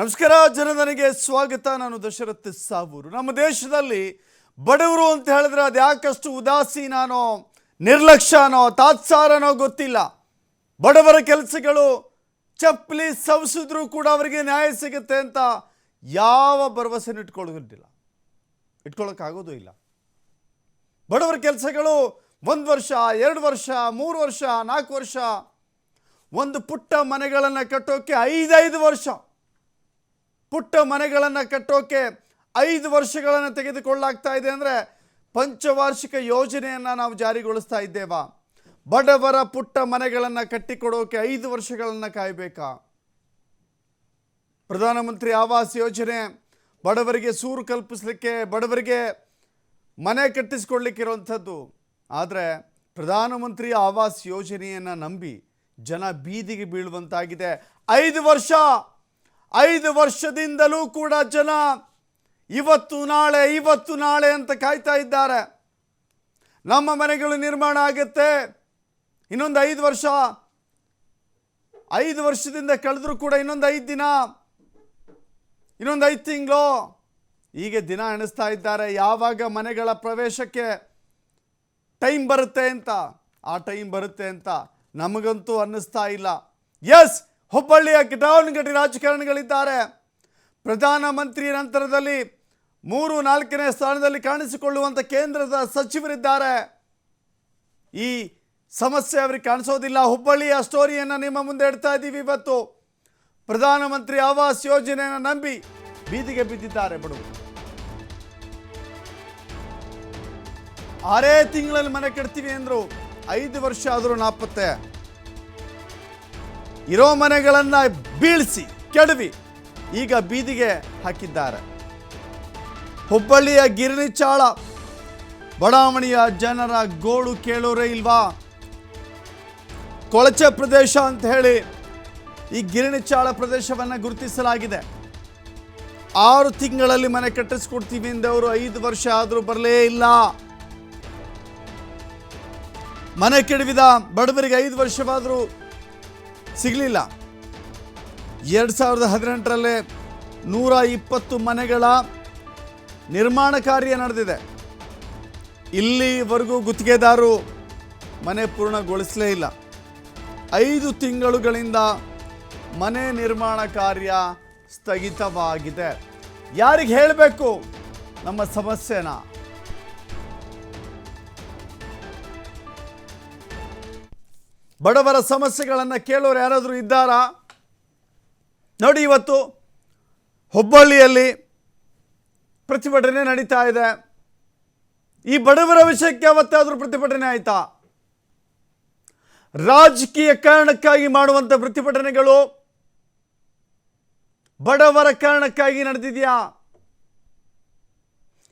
ನಮಸ್ಕಾರ ಜನಧನಿಗೆ ಸ್ವಾಗತ. ನಾನು ದಶರಥ್ ಸಾವೂರು. ನಮ್ಮ ದೇಶದಲ್ಲಿ ಬಡವರು ಅಂತ ಹೇಳಿದ್ರೆ ಅದು ಯಾಕಷ್ಟು ಉದಾಸೀನನೋ ನಿರ್ಲಕ್ಷ್ಯನೋ ತಾತ್ಸಾರನೋ ಗೊತ್ತಿಲ್ಲ. ಬಡವರ ಕೆಲಸಗಳು ಚಪ್ಪಲಿ ಸವಸಿದ್ರೂ ಕೂಡ ಅವರಿಗೆ ನ್ಯಾಯ ಸಿಗುತ್ತೆ ಅಂತ ಯಾವ ಭರವಸೆನೂ ಇಟ್ಕೊಳ್ಳೋದಿಲ್ಲ. ಇಟ್ಕೊಳ್ಳೋಕ್ಕಾಗೋದು ಇಲ್ಲ. ಬಡವರ ಕೆಲಸಗಳು ಒಂದು ವರ್ಷ, ಎರಡು ವರ್ಷ, ಮೂರು ವರ್ಷ, ನಾಲ್ಕು ವರ್ಷ, ಒಂದು ಪುಟ್ಟ ಮನೆಗಳನ್ನು ಕಟ್ಟೋಕ್ಕೆ ಐದೈದು ವರ್ಷ. ಪುಟ್ಟ ಮನೆಗಳನ್ನು ಕಟ್ಟೋಕೆ ಐದು ವರ್ಷಗಳನ್ನು ತೆಗೆದುಕೊಳ್ಳಾಗ್ತಾ ಇದೆ ಅಂದರೆ ಪಂಚವಾರ್ಷಿಕ ಯೋಜನೆಯನ್ನು ನಾವು ಜಾರಿಗೊಳಿಸ್ತಾ ಇದ್ದೇವಾ? ಬಡವರ ಪುಟ್ಟ ಮನೆಗಳನ್ನು ಕಟ್ಟಿಕೊಡೋಕೆ ಐದು ವರ್ಷಗಳನ್ನು ಕಾಯಬೇಕಾ? ಪ್ರಧಾನಮಂತ್ರಿ ಆವಾಸ್ ಯೋಜನೆ ಬಡವರಿಗೆ ಸೂರು ಕಲ್ಪಿಸಲಿಕ್ಕೆ, ಬಡವರಿಗೆ ಮನೆ ಕಟ್ಟಿಸ್ಕೊಳ್ಳಿಕ್ಕಿರುವಂಥದ್ದು ಆದರೆ ಪ್ರಧಾನಮಂತ್ರಿ ಆವಾಸ್ ಯೋಜನೆಯನ್ನು ನಂಬಿ ಜನ ಬೀದಿಗೆ ಬೀಳುವಂತಾಗಿದೆ. ಐದು ವರ್ಷ! ಐದು ವರ್ಷದಿಂದಲೂ ಕೂಡ ಜನ ಇವತ್ತು ನಾಳೆ ಇವತ್ತು ನಾಳೆ ಅಂತ ಕಾಯ್ತಾ ಇದ್ದಾರೆ. ನಮ್ಮ ಮನೆಗಳು ನಿರ್ಮಾಣ ಆಗುತ್ತೆ. ಇನ್ನೊಂದು ಐದು ವರ್ಷ. ಐದು ವರ್ಷದಿಂದ ಕಳೆದರೂ ಕೂಡ ಇನ್ನೊಂದು ಐದು ದಿನ. ಇನ್ನೊಂದು ಐದು ತಿಂಗಳು. ಹೀಗೆ ದಿನ ಎಣಿಸ್ತಾ ಇದ್ದಾರೆ. ಯಾವಾಗ ಮನೆಗಳ ಪ್ರವೇಶಕ್ಕೆ ಟೈಮ್ ಬರುತ್ತೆ ಅಂತ? ಆ ಟೈಮ್ ಬರುತ್ತೆ ಅಂತ ನಮಗಂತೂ ಅನ್ನಿಸ್ತಾ ಇಲ್ಲ. ಎಸ್ ಹುಬ್ಬಳ್ಳಿಯ ಗಿಟಾವಣಗಟ್ಟಿ ರಾಜಕಾರಣಿಗಳಿದ್ದಾರೆ. ಪ್ರಧಾನಮಂತ್ರಿ ನಂತರದಲ್ಲಿ ಮೂರು ನಾಲ್ಕನೇ ಸ್ಥಾನದಲ್ಲಿ ಕಾಣಿಸಿಕೊಳ್ಳುವಂಥ ಕೇಂದ್ರದ ಸಚಿವರಿದ್ದಾರೆ. ಈ ಸಮಸ್ಯೆ ಅವರಿಗೆ ಕಾಣಿಸೋದಿಲ್ಲ. ಹುಬ್ಬಳ್ಳಿಯ ಸ್ಟೋರಿಯನ್ನು ನಿಮ್ಮ ಮುಂದೆ ಇಡ್ತಾ ಇದ್ದೀವಿ ಇವತ್ತು. ಪ್ರಧಾನಮಂತ್ರಿ ಆವಾಸ್ ಯೋಜನೆಯನ್ನು ನಂಬಿ ಬೀದಿಗೆ ಬಿದ್ದಿದ್ದಾರೆ ಬಡವರು. ಆರೇ ತಿಂಗಳಲ್ಲಿ ಮನೆ ಕಟ್ತೀವಿ ಅಂದರು ಐದು ವರ್ಷ ಆದರೂ ನಾಪತ್ತೆ. ಇರೋ ಮನೆಗಳನ್ನು ಬೀಳಿಸಿ, ಕೆಡವಿ. ಈಗ ಬೀದಿಗೆ ಹಾಕಿದ್ದಾರೆ. ಹುಬ್ಬಳ್ಳಿಯ ಗಿರಿಚಾಳ ಬಡಾವಣೆಯ ಜನರ ಗೋಳು ಕೇಳೋರೇ ಇಲ್ವಾ? ಕೊಳಚೆ ಪ್ರದೇಶ ಅಂತ ಹೇಳಿ ಈ ಗಿರಿಣಿಚಾಳ ಪ್ರದೇಶವನ್ನು ಗುರುತಿಸಲಾಗಿದೆ. ಆರು ತಿಂಗಳಲ್ಲಿ ಮನೆ ಕಟ್ಟಿಸ್ಕೊಡ್ತೀವಿ ಅವರು, ಐದು ವರ್ಷ ಆದರೂ ಬರಲೇ ಇಲ್ಲ. ಮನೆ ಕೆಡವಿದ ಬಡವರಿಗೆ ಐದು ವರ್ಷವಾದರೂ ಸಿಗಲಿಲ್ಲ. ಎರಡು ಸಾವಿರದ ಹದಿನೆಂಟರಲ್ಲೇ ನೂರ ಇಪ್ಪತ್ತು ಮನೆಗಳ ನಿರ್ಮಾಣ ಕಾರ್ಯ ನಡೆದಿದೆ. ಇಲ್ಲಿವರೆಗೂ ಗುತ್ತಿಗೆದಾರರು ಮನೆ ಪೂರ್ಣಗೊಳಿಸಲೇ ಇಲ್ಲ. ಐದು ತಿಂಗಳುಗಳಿಂದ ಮನೆ ನಿರ್ಮಾಣ ಕಾರ್ಯ ಸ್ಥಗಿತವಾಗಿದೆ. ಯಾರಿಗೆ ಹೇಳಬೇಕು? ನಮ್ಮ ಸಮಸ್ಯೆನ? ಬಡವರ ಸಮಸ್ಯೆಗಳನ್ನು ಕೇಳೋರು ಯಾರಾದರೂ ಇದ್ದಾರಾ? ನೋಡಿ ಇವತ್ತು ಹುಬ್ಬಳ್ಳಿಯಲ್ಲಿ ಪ್ರತಿಭಟನೆ ನಡೀತಾ ಇದೆ. ಈ ಬಡವರ ವಿಷಯಕ್ಕೆ ಯಾವತ್ತಾದರೂ ಪ್ರತಿಭಟನೆ ಆಯಿತಾ? ರಾಜಕೀಯ ಕಾರಣಕ್ಕಾಗಿ ಮಾಡುವಂಥ ಪ್ರತಿಭಟನೆಗಳು ಬಡವರ ಕಾರಣಕ್ಕಾಗಿ ನಡೆದಿದೆಯಾ?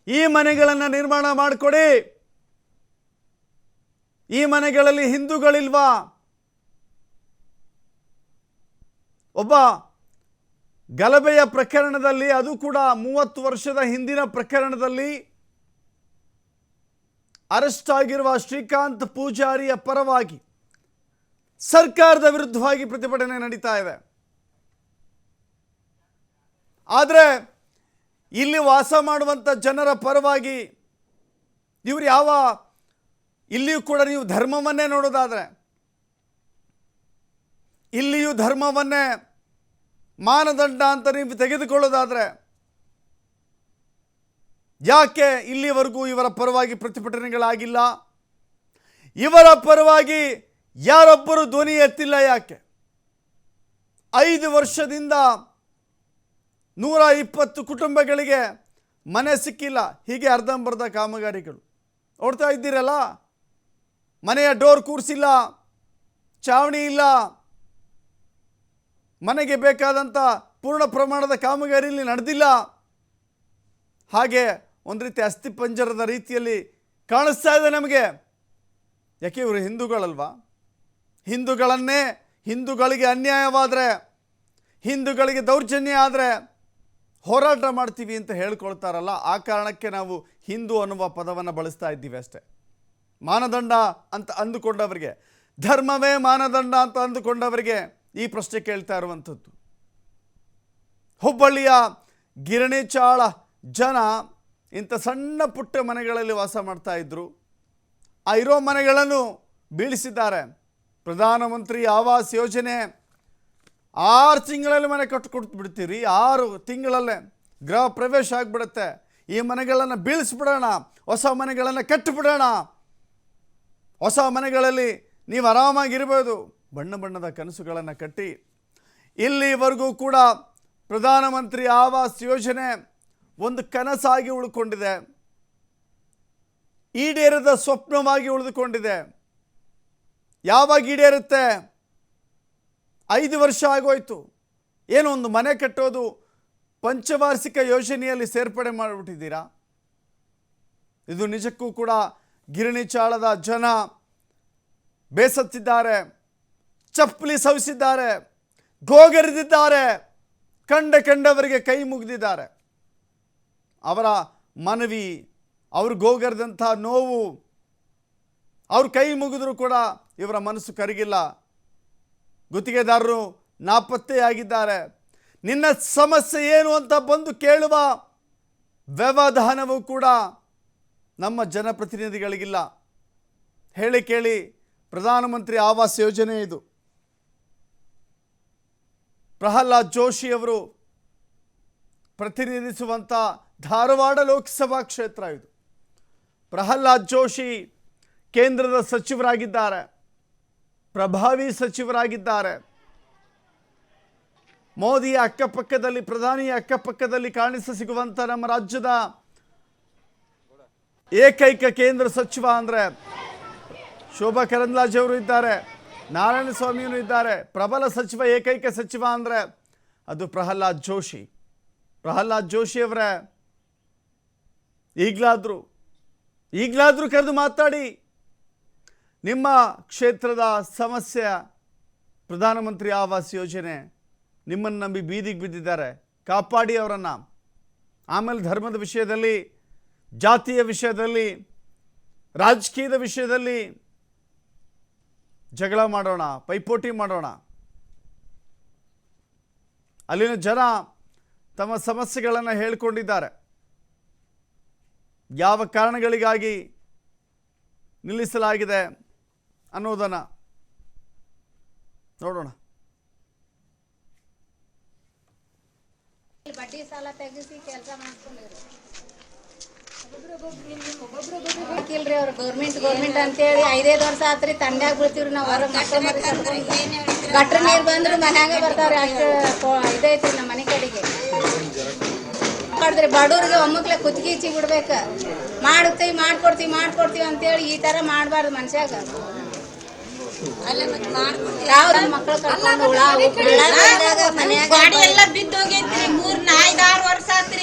ಈ ಮನೆಗಳನ್ನು ನಿರ್ಮಾಣ ಮಾಡಿಕೊಡಿ. ಈ ಮನೆಗಳಲ್ಲಿ ಹಿಂದೂಗಳಿಲ್ವಾ? ಒಬ್ಬ ಗಲಭೆಯ ಪ್ರಕರಣದಲ್ಲಿ, ಅದು ಕೂಡ ಮೂವತ್ತು ವರ್ಷದ ಹಿಂದಿನ ಪ್ರಕರಣದಲ್ಲಿ, ಅರೆಸ್ಟ್ ಆಗಿರುವ ಶ್ರೀಕಾಂತ್ ಪೂಜಾರಿಯ ಪರವಾಗಿ ಸರ್ಕಾರದ ವಿರುದ್ಧವಾಗಿ ಪ್ರತಿಭಟನೆ ನಡೀತಾ ಇದೆ. ಆದರೆ ಇಲ್ಲಿ ವಾಸ ಮಾಡುವಂಥ ಜನರ ಪರವಾಗಿ ಇವರು ಯಾವ, ಇಲ್ಲಿಯೂ ಕೂಡ ನೀವು ಧರ್ಮವನ್ನೇ ನೋಡೋದಾದರೆ, ಇಲ್ಲಿಯೂ ಧರ್ಮವನ್ನೇ ಮಾನದಂಡ ಅಂತ ನೀವು ತೆಗೆದುಕೊಳ್ಳೋದಾದರೆ, ಯಾಕೆ ಇಲ್ಲಿವರೆಗೂ ಇವರ ಪರವಾಗಿ ಪ್ರತಿಭಟನೆಗಳಾಗಿಲ್ಲ? ಇವರ ಪರವಾಗಿ ಯಾರೊಬ್ಬರು ಧ್ವನಿ ಎತ್ತಿಲ್ಲ ಯಾಕೆ? ಐದು ವರ್ಷದಿಂದ ನೂರ ಇಪ್ಪತ್ತು ಕುಟುಂಬಗಳಿಗೆ ಮನೆ ಸಿಕ್ಕಿಲ್ಲ. ಹೀಗೆ ಅರ್ಧಂಬರ್ಧ ಕಾಮಗಾರಿಗಳು. ನೋಡ್ತಾ ಇದ್ದೀರಲ್ಲ? ಮನೆಯ ಡೋರ್ ಕೂರಿಸಿಲ್ಲ, ಚಾವಣಿ ಇಲ್ಲ ಮನೆಗೆ ಬೇಕಾದಂಥ ಪೂರ್ಣ ಪ್ರಮಾಣದ ಕಾಮಗಾರಿ ಇಲ್ಲಿ ನಡೆದಿಲ್ಲ. ಹಾಗೆ ಒಂದು ರೀತಿ ಅಸ್ಥಿಪಂಜರದ ರೀತಿಯಲ್ಲಿ ಕಾಣಿಸ್ತಾ ಇದೆ ನಮಗೆ. ಯಾಕೆ ಇವರು ಹಿಂದೂಗಳಲ್ವಾ? ಹಿಂದೂಗಳನ್ನೇ ಹಿಂದೂಗಳಿಗೆ ಅನ್ಯಾಯವಾದರೆ, ಹಿಂದೂಗಳಿಗೆ ದೌರ್ಜನ್ಯ ಆದರೆ ಹೋರಾಟ ಮಾಡ್ತೀವಿ ಅಂತ ಹೇಳ್ಕೊಳ್ತಾರಲ್ಲ, ಆ ಕಾರಣಕ್ಕೆ ನಾವು ಹಿಂದೂ ಅನ್ನುವ ಪದವನ್ನು ಬಳಸ್ತಾ ಇದ್ದೀವಿ ಅಷ್ಟೆ. ಮಾನದಂಡ ಅಂತ ಅಂದುಕೊಂಡವರಿಗೆ, ಧರ್ಮವೇ ಮಾನದಂಡ ಅಂತ ಅಂದುಕೊಂಡವರಿಗೆ ಈ ಪ್ರಶ್ನೆ ಕೇಳ್ತಾ ಇರುವಂಥದ್ದು. ಹುಬ್ಬಳ್ಳಿಯ ಗಿರಣಿಚಾಳ ಜನ ಇಂಥ ಸಣ್ಣ ಪುಟ್ಟ ಮನೆಗಳಲ್ಲಿ ವಾಸ ಮಾಡ್ತಾ ಇದ್ರು. ಆ ಇರೋ ಮನೆಗಳನ್ನು ಬೀಳಿಸಿದ್ದಾರೆ. ಪ್ರಧಾನಮಂತ್ರಿ ಆವಾಸ್ ಯೋಜನೆ ಆರು ತಿಂಗಳಲ್ಲಿ ಮನೆ ಕೊಟ್ಟು ಬಿಡ್ತೀರಿ ಆರು ತಿಂಗಳಲ್ಲೇ ಗೃಹ ಪ್ರವೇಶ ಆಗಿಬಿಡುತ್ತೆ. ಈ ಮನೆಗಳನ್ನು ಬೀಳಿಸ್ಬಿಡೋಣ, ಹೊಸ ಮನೆಗಳನ್ನು ಕಟ್ಟಿಬಿಡೋಣ. ಹೊಸ ಮನೆಗಳಲ್ಲಿ ನೀವು ಆರಾಮಾಗಿರ್ಬೋದು. ಬಣ್ಣ ಬಣ್ಣದ ಕನಸುಗಳನ್ನು ಕಟ್ಟಿ ಇಲ್ಲಿವರೆಗೂ ಕೂಡ ಪ್ರಧಾನಮಂತ್ರಿ ಆವಾಸ್ ಯೋಜನೆ ಒಂದು ಕನಸಾಗಿ ಉಳ್ಕೊಂಡಿದೆ. ಈಡೇರದ ಸ್ವಪ್ನವಾಗಿ ಉಳಿದುಕೊಂಡಿದೆ. ಯಾವಾಗ ಈಡೇರುತ್ತೆ? ಐದು ವರ್ಷ ಆಗೋಯ್ತು. ಏನು ಒಂದು ಮನೆ ಕಟ್ಟೋದು, ಪಂಚವಾರ್ಷಿಕ ಯೋಜನೆಯಲ್ಲಿ ಸೇರ್ಪಡೆ ಮಾಡಿಬಿಟ್ಟಿದ್ದೀರಾ? ಇದು ನಿಜಕ್ಕೂ ಕೂಡ ಗಿರಣಿ ಚಾಳದ ಜನ ಬೇಸತ್ತಿದ್ದಾರೆ. ಚಪ್ಪಲಿ ಸವಿಸಿದ್ದಾರೆ, ಗೋಗರಿದಿದ್ದಾರೆ, ಕಂಡ ಕಂಡವರಿಗೆ ಕೈ ಮುಗಿದಿದ್ದಾರೆ. ಅವರ ಮನವಿ, ಅವರು ಗೋಗರಿದಂಥ ನೋವು, ಅವ್ರ ಕೈ ಮುಗಿದ್ರು ಕೂಡ ಇವರ ಮನಸ್ಸು ಕರಗಿಲ್ಲ. ಗುತ್ತಿಗೆದಾರರು ನಾಪತ್ತೆಯಾಗಿದ್ದಾರೆ ನಿನ್ನ ಸಮಸ್ಯೆ ಏನು ಅಂತ ಬಂದು ಕೇಳುವ ವ್ಯವಧಾನವೂ ಕೂಡ ನಮ್ಮ ಜನಪ್ರತಿನಿಧಿಗಳಿಗಿಲ್ಲ. ಹೇಳಿ ಕೇಳಿ, ಪ್ರಧಾನಮಂತ್ರಿ ಆವಾಸ್ ಯೋಜನೆ ಇದು. ಪ್ರಹ್ಲಾದ್ ಜೋಶಿ ಅವರು ಪ್ರತಿನಿಧಿಸುವಂಥ ಧಾರವಾಡ ಲೋಕಸಭಾ ಕ್ಷೇತ್ರ ಇದು. ಪ್ರಹ್ಲಾದ್ ಜೋಶಿ ಕೇಂದ್ರದ ಸಚಿವರಾಗಿದ್ದಾರೆ. ಪ್ರಭಾವಿ ಸಚಿವರಾಗಿದ್ದಾರೆ. ಮೋದಿಯ ಅಕ್ಕಪಕ್ಕದಲ್ಲಿ ಪ್ರಧಾನಿಯ ಅಕ್ಕಪಕ್ಕದಲ್ಲಿ ಕಾಣಿಸ ಸಿಗುವಂಥ ನಮ್ಮ ರಾಜ್ಯದ ಏಕೈಕ ಕೇಂದ್ರ ಸಚಿವ ಅಂದರೆ ಶೋಭಾ ಕರಂದ್ಲಾಜೆ ಅವರು ಇದ್ದಾರೆ. ನಾರಾಯಣ ಸ್ವಾಮಿಯವರು ಇದ್ದಾರೆ. ಪ್ರಬಲ ಸಚಿವ, ಏಕೈಕ ಸಚಿವ ಅಂದರೆ ಅದು ಪ್ರಹ್ಲಾದ್ ಜೋಶಿ. ಪ್ರಹ್ಲಾದ್ ಜೋಶಿ ಅವರೇ, ಈಗಲಾದರೂ ಈಗಲಾದರೂ ಕರೆದು ಮಾತಾಡಿ. ನಿಮ್ಮ ಕ್ಷೇತ್ರದ ಸಮಸ್ಯೆ, ಪ್ರಧಾನಮಂತ್ರಿ ಆವಾಸ್ ಯೋಜನೆ, ನಿಮ್ಮನ್ನು ನಂಬಿ ಬೀದಿಗೆ ಬಿದ್ದಿದ್ದಾರೆ. ಕಾಪಾಡಿ ಅವರನ್ನು. ಆಮೇಲೆ ಧರ್ಮದ ವಿಷಯದಲ್ಲಿ, ಜಾತಿಯ ವಿಷಯದಲ್ಲಿ, ರಾಜಕೀಯದ ವಿಷಯದಲ್ಲಿ ಜಗಳ ಮಾಡೋಣ, ಪೈಪೋಟಿ ಮಾಡೋಣ. ಅಲ್ಲಿನ ಜನ ತಮ್ಮ ಸಮಸ್ಯೆಗಳನ್ನು ಹೇಳಿಕೊಂಡಿದ್ದಾರೆ. ಯಾವ ಕಾರಣಗಳಿಗಾಗಿ ನಿಲ್ಲಿಸಲಾಗಿದೆ ಅನ್ನೋದನ್ನು ನೋಡೋಣ. ಬಡ್ಡಿ ಸಾಲ ತೆಗಿಸಿ ಕೆಲಸ ಅವ್ರು ಗೌರ್ಮೆಂಟ್ ಗೌರ್ಮೆಂಟ್ ಅಂತೇಳಿ ಐದೈದು ವರ್ಷ ಆತ್ರಿ ತಂಡ್ಯಾಗ ಬೀಳ್ತೀವ್ರಿ ನಾವು ಹೊರ ಗಟ್ರ ನೀರು ಬಂದ್ರೆ ಮನ್ಯಾಗ ಬರ್ತಾವ್ರಿ. ಅಷ್ಟು ಇದೈತ್ರಿ ನಮ್ಮ ಮನೆ ಕಡೆಗೆ. ಮಾಡಿದ್ರಿ ಬಡವ್ರಿಗೆ ಒಮ್ಮಕ್ಲೆ ಕುತ್ತಿಗೆ ಇಚ್ಚಿ ಬಿಡ್ಬೇಕು. ಮಾಡ್ತೀವಿ ಮಾಡ್ಕೊಡ್ತೀವಿ ಮಾಡ್ಕೊಡ್ತೀವಿ ಅಂತೇಳಿ ಈ ತರ ಮಾಡಬಾರ್ದು ಮನ್ಸಾಗ ಯಾವ್ದು ಮಕ್ಕಳು ಕರ್ಕೊಂಡು ಹುಳ ಮನ್ಯಾಗ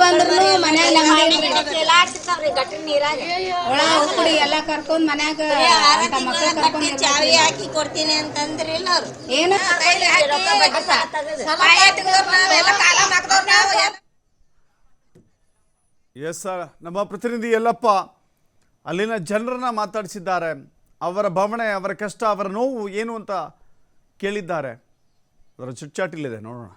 ಬಂದ್ರು ಮನ್ಯಾಗ ಒಳ ಉಕ್ಕುಡಿ ಎಲ್ಲ ಕರ್ಕೊಂಡ್ ಮನ್ಯಾಗ ಅಂತ ಮಕ್ಳು ಕರ್ಕೊಂಡ್ ಚಾವಿ ಹಾಕಿ ಕೊಡ್ತೀನಿ ಅಂತಂದ್ರಿಲ್ಲ ಅವ್ರು. ಏನ ಎಸ್ ಸರ್ ನಮ್ಮ ಪ್ರತಿನಿಧಿ ಎಲ್ಲಪ್ಪ ಅಲ್ಲಿನ ಜನರನ್ನ ಮಾತಾಡಿಸಿದ್ದಾರೆ. ಅವರ ಭಾವನೆ ಅವರ ಕಷ್ಟ ಅವರ ನೋವು ಏನು ಅಂತ ಕೇಳಿದ್ದಾರೆ. ಅದರ ಚುಚ್ಚಾಟಿಲ್ಲಿದೆ ನೋಡೋಣ.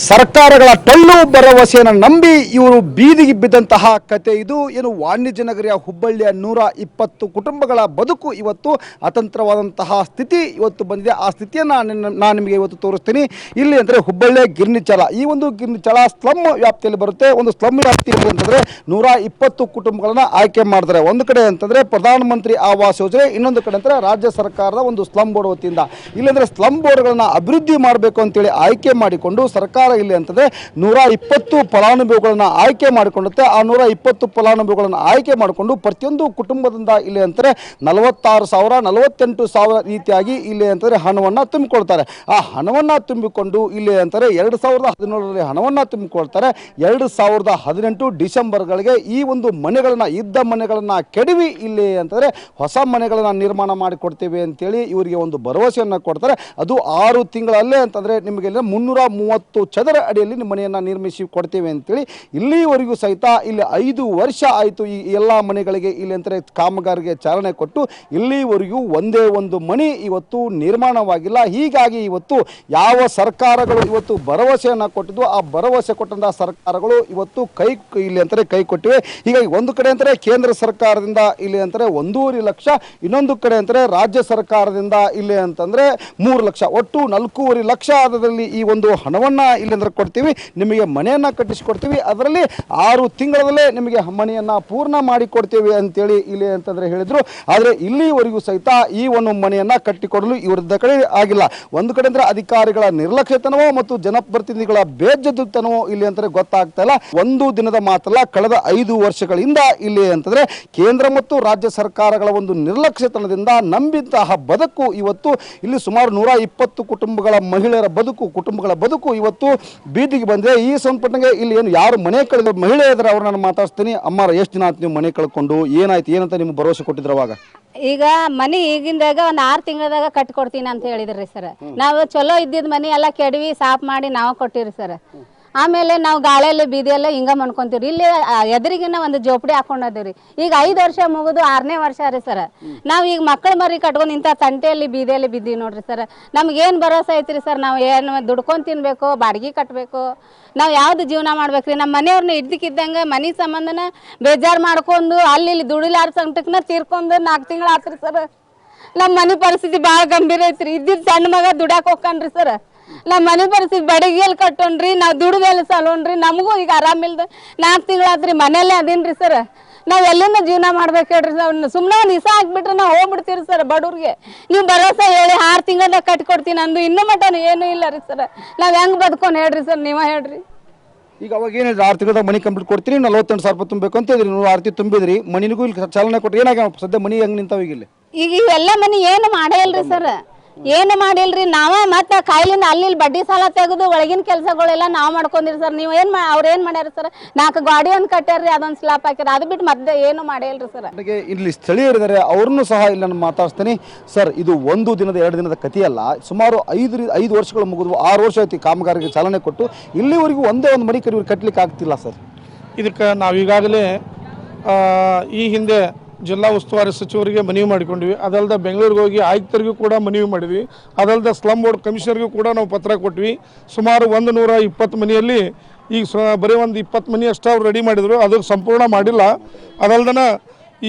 ಸರ್ಕಾರಗಳ ಟೊಳ್ಳು ಭರವಸೆಯನ್ನು ನಂಬಿ ಇವರು ಬೀದಿಗೆ ಬಿದ್ದಂತಹ ಕತೆ ಇದು. ಏನು ವಾಣಿಜ್ಯ ನಗರಿಯ ಹುಬ್ಬಳ್ಳಿಯ ನೂರ ಇಪ್ಪತ್ತು ಕುಟುಂಬಗಳ ಬದುಕು ಇವತ್ತು ಅತಂತ್ರವಾದಂತಹ ಸ್ಥಿತಿ ಇವತ್ತು ಬಂದಿದೆ. ಆ ಸ್ಥಿತಿಯನ್ನು ನಾನು ನಿಮಗೆ ಇವತ್ತು ತೋರಿಸ್ತೀನಿ. ಇಲ್ಲಿ ಅಂದರೆ ಹುಬ್ಬಳ್ಳಿಯ ಗಿರ್ನಿಚಲ ಈ ಒಂದು ಗಿರ್ನಿಚಲ ಸ್ಲಮ್ ವ್ಯಾಪ್ತಿಯಲ್ಲಿ ಬರುತ್ತೆ. ಒಂದು ಸ್ಲಮ್ ವ್ಯಾಪ್ತಿ ಅಂತಂದರೆ ನೂರ ಇಪ್ಪತ್ತು ಕುಟುಂಬಗಳನ್ನು ಆಯ್ಕೆ ಮಾಡಿದ್ರೆ ಒಂದು ಕಡೆ ಅಂತಂದರೆ ಪ್ರಧಾನಮಂತ್ರಿ ಆವಾಸ್ ಯೋಜನೆ, ಇನ್ನೊಂದು ಕಡೆ ಅಂದರೆ ರಾಜ್ಯ ಸರ್ಕಾರದ ಒಂದು ಸ್ಲಮ್ ಬೋರ್ಡ್ ವತಿಯಿಂದ. ಇಲ್ಲಂದರೆ ಸ್ಲಮ್ ಬೋರ್ಡ್ಗಳನ್ನು ಅಭಿವೃದ್ಧಿ ಮಾಡಬೇಕು ಅಂತೇಳಿ ಆಯ್ಕೆ ಮಾಡಿಕೊಂಡು ಸರ್ಕಾರ ಸರ್ಕಾರ ಇಲ್ಲಿ ಅಂತಂದರೆ ನೂರ ಇಪ್ಪತ್ತು ಫಲಾನುಭವಿಗಳನ್ನು ಆಯ್ಕೆ ಮಾಡಿಕೊಳ್ಳುತ್ತೆ ಆ ನೂರ ಇಪ್ಪತ್ತು ಫಲಾನುಭವಿಗಳನ್ನು ಆಯ್ಕೆ ಮಾಡಿಕೊಂಡು ಪ್ರತಿಯೊಂದು ಕುಟುಂಬದಿಂದ ಇಲ್ಲಿ ಅಂತಾರೆ ನಲವತ್ತಾರು ಸಾವಿರ, ನಲವತ್ತೆಂಟು ಸಾವಿರ ರೀತಿಯಾಗಿ ಇಲ್ಲಿ ಅಂತಾರೆ ಹಣವನ್ನು ತುಂಬಿಕೊಳ್ತಾರೆ. ಆ ಹಣವನ್ನು ತುಂಬಿಕೊಂಡು ಇಲ್ಲಿ ಅಂತಾರೆ ಎರಡು ಸಾವಿರದ ಹದಿನೇಳರಲ್ಲಿ ಹಣವನ್ನು ತುಂಬಿಕೊಳ್ತಾರೆ. ಎರಡು ಸಾವಿರದ ಹದಿನೆಂಟು ಡಿಸೆಂಬರ್ಗಳಿಗೆ ಈ ಒಂದು ಮನೆಗಳನ್ನು, ಇದ್ದ ಮನೆಗಳನ್ನು ಕೆಡವಿ ಇಲ್ಲಿ ಅಂತಂದರೆ ಹೊಸ ಮನೆಗಳನ್ನು ನಿರ್ಮಾಣ ಮಾಡಿಕೊಡ್ತೇವೆ ಅಂತೇಳಿ ಇವರಿಗೆ ಒಂದು ಭರವಸೆಯನ್ನು ಕೊಡ್ತಾರೆ. ಅದು ಆರು ತಿಂಗಳಲ್ಲೇ ಅಂತಂದರೆ ನಿಮಗೆ ಮುನ್ನೂರ ಮೂವತ್ತು ಚದರ ಅಡಿಯಲ್ಲಿ ನಿಮ್ಮ ಮನೆಯನ್ನು ನಿರ್ಮಿಸಿ ಕೊಡ್ತೇವೆ ಅಂತೇಳಿ ಇಲ್ಲಿವರೆಗೂ ಸಹಿತ ಇಲ್ಲಿ ಐದು ವರ್ಷ ಆಯಿತು ಈ ಎಲ್ಲ ಮನೆಗಳಿಗೆ ಇಲ್ಲಿ ಅಂತಾರೆ ಕಾಮಗಾರಿಗೆ ಚಾಲನೆ ಕೊಟ್ಟು ಇಲ್ಲಿವರೆಗೂ ಒಂದೇ ಒಂದು ಮನೆ ಇವತ್ತು ನಿರ್ಮಾಣವಾಗಿಲ್ಲ. ಹೀಗಾಗಿ ಇವತ್ತು ಯಾವ ಸರ್ಕಾರಗಳು ಇವತ್ತು ಭರವಸೆಯನ್ನು ಕೊಟ್ಟಿದ್ದು ಆ ಭರವಸೆ ಕೊಟ್ಟಂತಹ ಸರ್ಕಾರಗಳು ಇವತ್ತು ಕೈ ಇಲ್ಲಿ ಅಂತಾರೆ ಕೈ ಕೊಟ್ಟಿವೆ. ಹೀಗಾಗಿ ಒಂದು ಕಡೆ ಅಂತಾರೆ ಕೇಂದ್ರ ಸರ್ಕಾರದಿಂದ ಇಲ್ಲಿ ಅಂತಾರೆ ಒಂದೂವರೆ ಲಕ್ಷ, ಇನ್ನೊಂದು ಕಡೆ ಅಂತಾರೆ ರಾಜ್ಯ ಸರ್ಕಾರದಿಂದ ಇಲ್ಲಿ ಅಂತಂದರೆ ಮೂರು ಲಕ್ಷ. ಒಟ್ಟು ನಾಲ್ಕೂವರೆ ಲಕ್ಷ ಆದದಲ್ಲಿ ಈ ಒಂದು ಹಣವನ್ನು ಇಲ್ಲಿ ಅಂದ್ರೆ ಕೊಡ್ತೀವಿ, ನಿಮಗೆ ಮನೆಯನ್ನು ಕಟ್ಟಿಸಿಕೊಡ್ತೀವಿ. ಅದರಲ್ಲಿ ಆರು ತಿಂಗಳಲ್ಲೇ ನಿಮಗೆ ಮನೆಯನ್ನು ಪೂರ್ಣ ಮಾಡಿಕೊಡ್ತೇವೆ ಅಂತೇಳಿ ಇಲ್ಲಿ ಅಂತಂದರೆ ಹೇಳಿದರು. ಆದರೆ ಇಲ್ಲಿವರೆಗೂ ಸಹಿತ ಈ ಒಂದು ಮನೆಯನ್ನು ಕಟ್ಟಿಕೊಡಲು ಇವರದ ಕಡೆ ಆಗಿಲ್ಲ. ಒಂದು ಕಡೆ ಅಂದರೆ ಅಧಿಕಾರಿಗಳ ನಿರ್ಲಕ್ಷ್ಯತನವೋ ಮತ್ತು ಜನಪ್ರತಿನಿಧಿಗಳ ಬೇಜದುತನವೋ ಇಲ್ಲಿ ಅಂತಂದರೆ ಗೊತ್ತಾಗ್ತಾ ಇಲ್ಲ. ಒಂದು ದಿನದ ಮಾತಲ್ಲ, ಕಳೆದ ಐದು ವರ್ಷಗಳಿಂದ ಇಲ್ಲಿ ಅಂತಂದರೆ ಕೇಂದ್ರ ಮತ್ತು ರಾಜ್ಯ ಸರ್ಕಾರಗಳ ಒಂದು ನಿರ್ಲಕ್ಷ್ಯತನದಿಂದ ನಂಬಿದಂತಹ ಬದುಕು ಇವತ್ತು, ಇಲ್ಲಿ ಸುಮಾರು ನೂರ ಇಪ್ಪತ್ತು ಕುಟುಂಬಗಳ ಮಹಿಳೆಯರ ಬದುಕು, ಕುಟುಂಬಗಳ ಬದುಕು ಇವತ್ತು ಬೀದಿಗೆ ಬಂದರೆ ಈ ಸಂಪಟ್ಟಿಗೆ ಇಲ್ಲಿ ಏನು ಯಾರು ಮನೆ ಕಳೆದ ಮಹಿಳೆ ಇದ್ದಾರೆ ಅವ್ರನ್ನ ನಾನು ಮಾತಾಡ್ತೀನಿ ಅಮ್ಮಾರ ಎಷ್ಟು ದಿನ ಆಯ್ತು ನೀವು ಮನೆ ಕಳ್ಕೊಂಡು? ಏನಾಯ್ತು? ಏನಂತ ನಿಮ್ಗೆ ಭರವಸೆ ಕೊಟ್ಟಿದ್ರು ಅವಾಗ? ಈಗ ಮನೆ ಈಗಿಂದಾಗ ಒಂದ್ ಆರ್ ತಿಂಗಳದಾಗ ಕಟ್ಕೊಡ್ತೀನಿ ಅಂತ ಹೇಳಿದ್ರಿ ಸರ್. ನಾವು ಚಲೋ ಇದ್ದಿದ್ ಮನಿ ಎಲ್ಲ ಕೆಡವಿ ಸಾಫ್ ಮಾಡಿ ನಾವು ಕೊಟ್ಟಿರಿ ಸರ್. ಆಮೇಲೆ ನಾವು ಗಾಳಿಯಲ್ಲಿ ಬೀದಿಯಲ್ಲ ಹಿಂಗ ಮಾಡ್ಕೊಂತೀವ್ರಿ ಇಲ್ಲಿ ಎದುರಿಗಿನ ಒಂದು ಜೋಪಡಿ ಹಾಕೊಂಡದೀವ್ರಿ. ಈಗ ಐದು ವರ್ಷ ಮುಗಿದು ಆರನೇ ವರ್ಷ ರೀ ಸರ್. ನಾವು ಈಗ ಮಕ್ಕಳ ಮರಿ ಕಟ್ಕೊಂಡು ಇಂಥ ತಂಟೆಯಲ್ಲಿ ಬೀದಿಯಲ್ಲಿ ಬಿದ್ದೀವಿ ನೋಡ್ರಿ ಸರ್. ನಮ್ಗೇನು ಭರೋಸೆ ಐತ್ರಿ ಸರ್? ನಾವು ಏನು ದುಡ್ಕೊಂಡು ತಿನ್ಬೇಕು, ಬಾಡಿಗೆ ಕಟ್ಟಬೇಕು ನಾವು ಯಾವ್ದು ಜೀವನ ಮಾಡ್ಬೇಕ್ರಿ? ನಮ್ಮ ಮನೆಯವ್ರನ್ನ ಇದ್ದಕ್ಕಿದ್ದಂಗೆ ಮನೆ ಸಂಬಂಧನ ಬೇಜಾರು ಮಾಡ್ಕೊಂಡು ಅಲ್ಲಿ ಇಲ್ಲಿ ದುಡಿಲಾರ ಸಂಕಟಕ್ನ ತೀರ್ಕೊಂಡು ನಾಲ್ಕು ತಿಂಗಳು ಆತ್ರಿ ಸರ್. ನಮ್ಮ ಮನೆ ಪರಿಸ್ಥಿತಿ ಭಾಳ ಗಂಭೀರ ಐತ್ರಿ. ಇದ್ದಿದ್ದು ಸಣ್ಣ ಮಗ ದುಡ್ಯಾಕ ಹೋಗ್ಕನ್ರಿ ಸರ್. ನಮ್ಮ ಮನೆ ಪರಿಸ್ಥಿತಿ ಬಡಗಿಯಲ್ಲಿ ಕಟ್ಟೋಣ್ರಿ ನಾವು ದುಡ್ದಲ್ಲಿ ಸಲೋಣ್ರಿ ನಮಗೂ ಈಗ ಆರಾಮಿಲ್ದ ನಾಲ್ಕು ತಿಂಗಳಾತ್ರಿ ಮನೆಯಲ್ಲೇ ಅದೇನ್ರಿ ಸರ್. ನಾವು ಎಲ್ಲಿಂದ ಜೀವನ ಮಾಡ್ಬೇಕು ಹೇಳ್ರಿ ಸರ್. ಸುಮ್ಮನೆ ಒಂದು ಇಸ ಹಾಕ್ಬಿಟ್ರೆ ನಾವು ಹೋಗ್ಬಿಡ್ತೀವಿ ಸರ್ ಬಡವ್ರಿಗೆ. ನೀವು ಭರೋಸೆ ಹೇಳಿ ಆರು ತಿಂಗಳದಾಗ ಕಟ್ಕೊಡ್ತೀನಿ ಅಂದು ಇನ್ನೂ ಮಟ್ಟ ಏನೂ ಇಲ್ಲ ರೀ ಸರ್. ನಾವು ಹೆಂಗೆ ಬದುಕೊಂಡು ಹೇಳ್ರಿ ಸರ್ ನೀವ ಹೇಳ್ರಿ. ಈಗ ಅವಾಗ ಏನಿದೆ ಆರು ತಿಂಗಳದಾಗ ಮನಿ ಕಂಪ್ಲೀಟ್ ಕೊಡ್ತೀನಿ ನಲವತ್ತೆಂಟು ಸಾವಿರ ರೂಪಾಯಿ ತುಂಬಬೇಕು ಅಂತ ಇದ್ರಿ ನೀವು ಆರು ತಿಂಗಳು ತುಂಬಿದ್ರಿ ಮನಿಗೂ ಇಲ್ಲಿ ಚಾಲನೆ ಕೊಟ್ಟು ಏನಾಗ ಸದ್ಯ ಮನಿ ಹೆಂಗೆ ನಿಂತಾವ ಈಗ ಇಲ್ಲಿ? ಈಗ ಇವೆಲ್ಲ ಮನಿ ಏನು ಮಾಡೇ ಇಲ್ರಿ ಸರ್. ಏನು ಮಾಡಿಲ್ರಿ? ನಾವ ಮತ್ತೆ ಕಾಯಿಲಿಂದ ಅಲ್ಲಿ ಇಲ್ಲಿ ಬಡ್ಡಿ ಸಾಲ ತೆಗೆದು ಒಳಗಿನ ಕೆಲಸಗಳೆಲ್ಲ ನಾವು ಮಾಡ್ಕೊಂಡಿರಿ ಸರ್. ನೀವು ಏನು ಮಾ ಅವ್ರು ಏನು ಮಾಡ್ಯಾರ ಸರ್? ನಾಲ್ಕು ಗಾಡಿ ಒಂದು ಕಟ್ಟ್ಯಾರ್ರಿ ಅದೊಂದು ಸ್ಲಾಪ್ ಹಾಕ್ಯಾರ. ಅದು ಬಿಟ್ಟು ಮತ್ತೆ ಏನು ಮಾಡಿಲ್ರಿ ಸರ್. ನನಗೆ ಇಲ್ಲಿ ಸ್ಥಳೀಯರಿದ್ದಾರೆ ಅವ್ರನ್ನೂ ಸಹ ಇಲ್ಲಿ ನಾನು ಮಾತಾಡ್ತೀನಿ ಸರ್ ಇದು ಒಂದು ದಿನದ ಎರಡು ದಿನದ ಕಥೆಯಲ್ಲ ಸುಮಾರು ಐದು ರಿ- ಐದು ವರ್ಷಗಳು ಮುಗಿದು ಆರು ವರ್ಷ ಐತಿ ಈ ಕಾಮಗಾರಿಗೆ ಚಾಲನೆ ಕೊಟ್ಟು. ಇಲ್ಲಿವರೆಗೂ ಒಂದೇ ಒಂದು ಮನೆ ಕಟ್ಟಲಿಕ್ಕೆ ಆಗ್ತಿಲ್ಲ ಸರ್. ಇದಕ್ಕೆ ನಾವು ಈಗಾಗಲೇ ಆ, ಈ ಹಿಂದೆ ಜಿಲ್ಲಾ ಉಸ್ತುವಾರಿ ಸಚಿವರಿಗೆ ಮನವಿ ಮಾಡಿಕೊಂಡ್ವಿ. ಅದಲ್ಲದೆ ಬೆಂಗಳೂರಿಗೆ ಹೋಗಿ ಆಯುಕ್ತರಿಗೂ ಕೂಡ ಮನವಿ ಮಾಡಿದ್ವಿ. ಅದಲ್ಲದೆ ಸ್ಲಮ್ ಬೋರ್ಡ್ ಕಮಿಷನರ್ಗೂ ಕೂಡ ನಾವು ಪತ್ರ ಕೊಟ್ವಿ. ಸುಮಾರು ಒಂದು ನೂರ ಇಪ್ಪತ್ತು ಮನೆಯಲ್ಲಿ ಈಗ ಸ, ಬರೀ ಒಂದು ಇಪ್ಪತ್ತು ಮನೆ ಅಷ್ಟೇ ಅವ್ರು ರೆಡಿ ಮಾಡಿದರು. ಅದು ಸಂಪೂರ್ಣ ಮಾಡಿಲ್ಲ. ಅದಲ್ದನ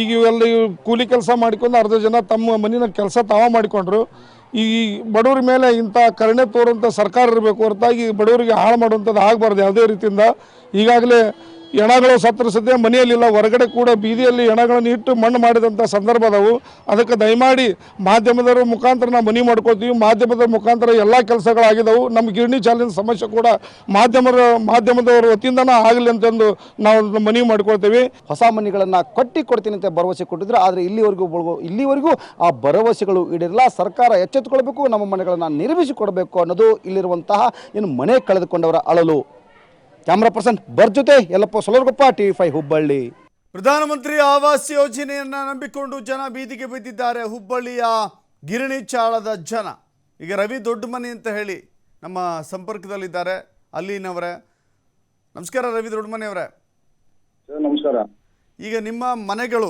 ಈಗ ಇವೆಲ್ಲ ಇವ್ ಕೂಲಿ ಕೆಲಸ ಮಾಡಿಕೊಂಡು ಅರ್ಧ ಜನ ತಮ್ಮ ಮನಿನ ಕೆಲಸ ತಾವ ಮಾಡಿಕೊಂಡ್ರು. ಈ ಬಡವ್ರ ಮೇಲೆ ಇಂಥ ಕರುಣೆ ತೋರುವಂಥ ಸರ್ಕಾರ ಇರಬೇಕು ಹೊರತಾಗಿ ಬಡವರಿಗೆ ಹಾಳು ಮಾಡುವಂಥದ್ದು ಆಗಬಾರ್ದು ಯಾವುದೇ ರೀತಿಯಿಂದ. ಈಗಾಗಲೇ ಎಣಗಳು ಸತ್ರ ಸದ್ಯ ಮನೆಯಲ್ಲಿಲ್ಲ ಹೊರಗಡೆ ಕೂಡ ಬೀದಿಯಲ್ಲಿ ಹೆಣಗಳನ್ನು ಇಟ್ಟು ಮಣ್ಣು ಮಾಡಿದಂಥ ಸಂದರ್ಭ ಅದಾವು ಅದಕ್ಕೆ ದಯಮಾಡಿ ಮಾಧ್ಯಮದವರ ಮುಖಾಂತರ ನಾವು ಮನೆ ಮಾಡ್ಕೊಳ್ತೀವಿ. ಮಾಧ್ಯಮದ ಮುಖಾಂತರ ಎಲ್ಲ ಕೆಲಸಗಳಾಗಿದ್ದವು ನಮ್ಮ ಗಿರಣಿ ಚಾಲಿನ ಸಮಸ್ಯೆ ಕೂಡ ಮಾಧ್ಯಮದ ಮಾಧ್ಯಮದವರ ವತಿಯಿಂದನೂ ಆಗಲಿ ಅಂತಂದು ನಾವು ಮನವಿ ಮಾಡ್ಕೊಳ್ತೀವಿ. ಹೊಸ ಮನೆಗಳನ್ನು ಕಟ್ಟಿ ಕೊಡ್ತೀನಿ ಅಂತ ಭರವಸೆ ಕೊಟ್ಟಿದ್ರು. ಆದರೆ ಇಲ್ಲಿವರೆಗೂ ಇಲ್ಲಿವರೆಗೂ ಆ ಭರವಸೆಗಳು ಈಡೇರಿಲ್ಲ. ಸರ್ಕಾರ ಎಚ್ಚೆತ್ತುಕೊಳ್ಬೇಕು, ನಮ್ಮ ಮನೆಗಳನ್ನು ನಿರ್ಮಿಸಿಕೊಡಬೇಕು ಅನ್ನೋದು ಇಲ್ಲಿರುವಂತಹ ಏನು ಮನೆ ಕಳೆದುಕೊಂಡವರ ಅಳಲು. ಕ್ಯಾಮ್ರಾ ಪರ್ಸನ್ ಬರ್ಜೊತೆ ಎಲ್ಲಪ್ಪ ಸೊಲರ್ಗೊಪ್ಪ ಟಿ ವಿ ಫೈವ್ ಹುಬ್ಬಳ್ಳಿ. ಪ್ರಧಾನಮಂತ್ರಿ ಆವಾಸ್ ಯೋಜನೆಯನ್ನ ನಂಬಿಕೊಂಡು ಜನ ಬೀದಿಗೆ ಬಿದ್ದಿದ್ದಾರೆ ಹುಬ್ಬಳ್ಳಿಯ ಗಿರಣಿ ಚಾಳದ ಜನ. ಈಗ ರವಿ ದೊಡ್ಡ ಮನೆ ಅಂತ ಹೇಳಿ ನಮ್ಮ ಸಂಪರ್ಕದಲ್ಲಿದ್ದಾರೆ ಅಲ್ಲಿನವರೇ. ನಮಸ್ಕಾರ ರವಿ ದೊಡ್ಡ ಅವರೇ. ಸರ್ ನಮಸ್ಕಾರ. ಈಗ ನಿಮ್ಮ ಮನೆಗಳು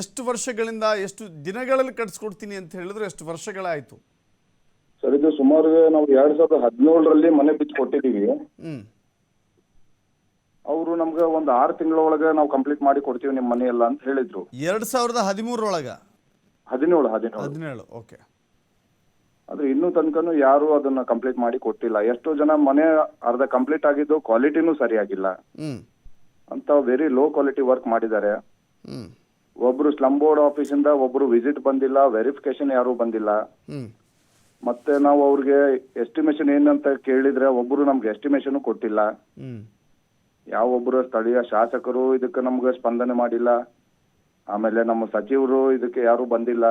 ಎಷ್ಟು ವರ್ಷಗಳಿಂದ ಎಷ್ಟು ದಿನಗಳಲ್ಲಿ ಕಟ್ಸ್ಕೊಡ್ತೀನಿ ಅಂತ ಹೇಳಿದ್ರೆ ಎಷ್ಟು ವರ್ಷಗಳಾಯಿತು? ಸರ್ ಇದು ಸುಮಾರು ನಾವು ಎರಡ್ ಸಾವಿರದ ಹದಿನೇಳರಲ್ಲಿ ಮನೆ ಬಿಚ್ಚಿ ಕೊಟ್ಟಿದ್ದೀವಿ. ಅವರು ನಮ್ಗೆ ಒಂದು ಆರು ತಿಂಗಳೊಳಗೆ ನಾವು ಕಂಪ್ಲೀಟ್ ಮಾಡಿ ಕೊಡ್ತೀವಿ ನಿಮ್ಮ ಮನೆ ಎಲ್ಲ ಅಂತ ಹೇಳಿದ್ರು. ಎರಡ್ ಸಾವಿರದ ಹದಿಮೂರರೊಳಗ? ಹದಿನೇಳು ಹದಿನೇಳು. ಹದಿನೇಳು ಓಕೆ. ಆದ್ರೆ ಇನ್ನೂ ತನಕನು ಯಾರು ಅದನ್ನ ಕಂಪ್ಲೀಟ್ ಮಾಡಿ ಕೊಟ್ಟಿಲ್ಲ. ಎಷ್ಟೋ ಜನ ಮನೆ ಅರ್ಧ ಕಂಪ್ಲೀಟ್ ಆಗಿದ್ದು ಕ್ವಾಲಿಟಿನೂ ಸರಿಯಾಗಿಲ್ಲ. ಹ್ಮ್. ಅಂತ ವೆರಿ ಲೋ ಕ್ವಾಲಿಟಿ ವರ್ಕ್ ಮಾಡಿದ್ದಾರೆ. ಒಬ್ರು ಸ್ಲಮ್ ಬೋರ್ಡ್ ಆಫೀಸ್ ಇಂದ ಒಬ್ರು ವಿಸಿಟ್ ಬಂದಿಲ್ಲ ವೆರಿಫಿಕೇಶನ್ ಯಾರು ಬಂದಿಲ್ಲ. ಮತ್ತೆ ನಾವು ಅವ್ರಿಗೆ ಎಸ್ಟಿಮೇಶನ್ ಏನಂತ ಕೇಳಿದ್ರೆ ಒಬ್ರು ನಮ್ಗೆ ಎಸ್ಟಿಮೇಶನ್ ಕೊಟ್ಟಿಲ್ಲ. ಹ್ಮ್. ಯಾವ ಒಬ್ರು ಸ್ಥಳೀಯ ಶಾಸಕರು ಇದಕ್ಕೆ ನಮ್ಗೆ ಸ್ಪಂದನೆ ಮಾಡಿಲ್ಲ. ಆಮೇಲೆ ನಮ್ಮ ಸಚಿವರು ಇದಕ್ಕೆ ಯಾರು ಬಂದಿಲ್ಲ.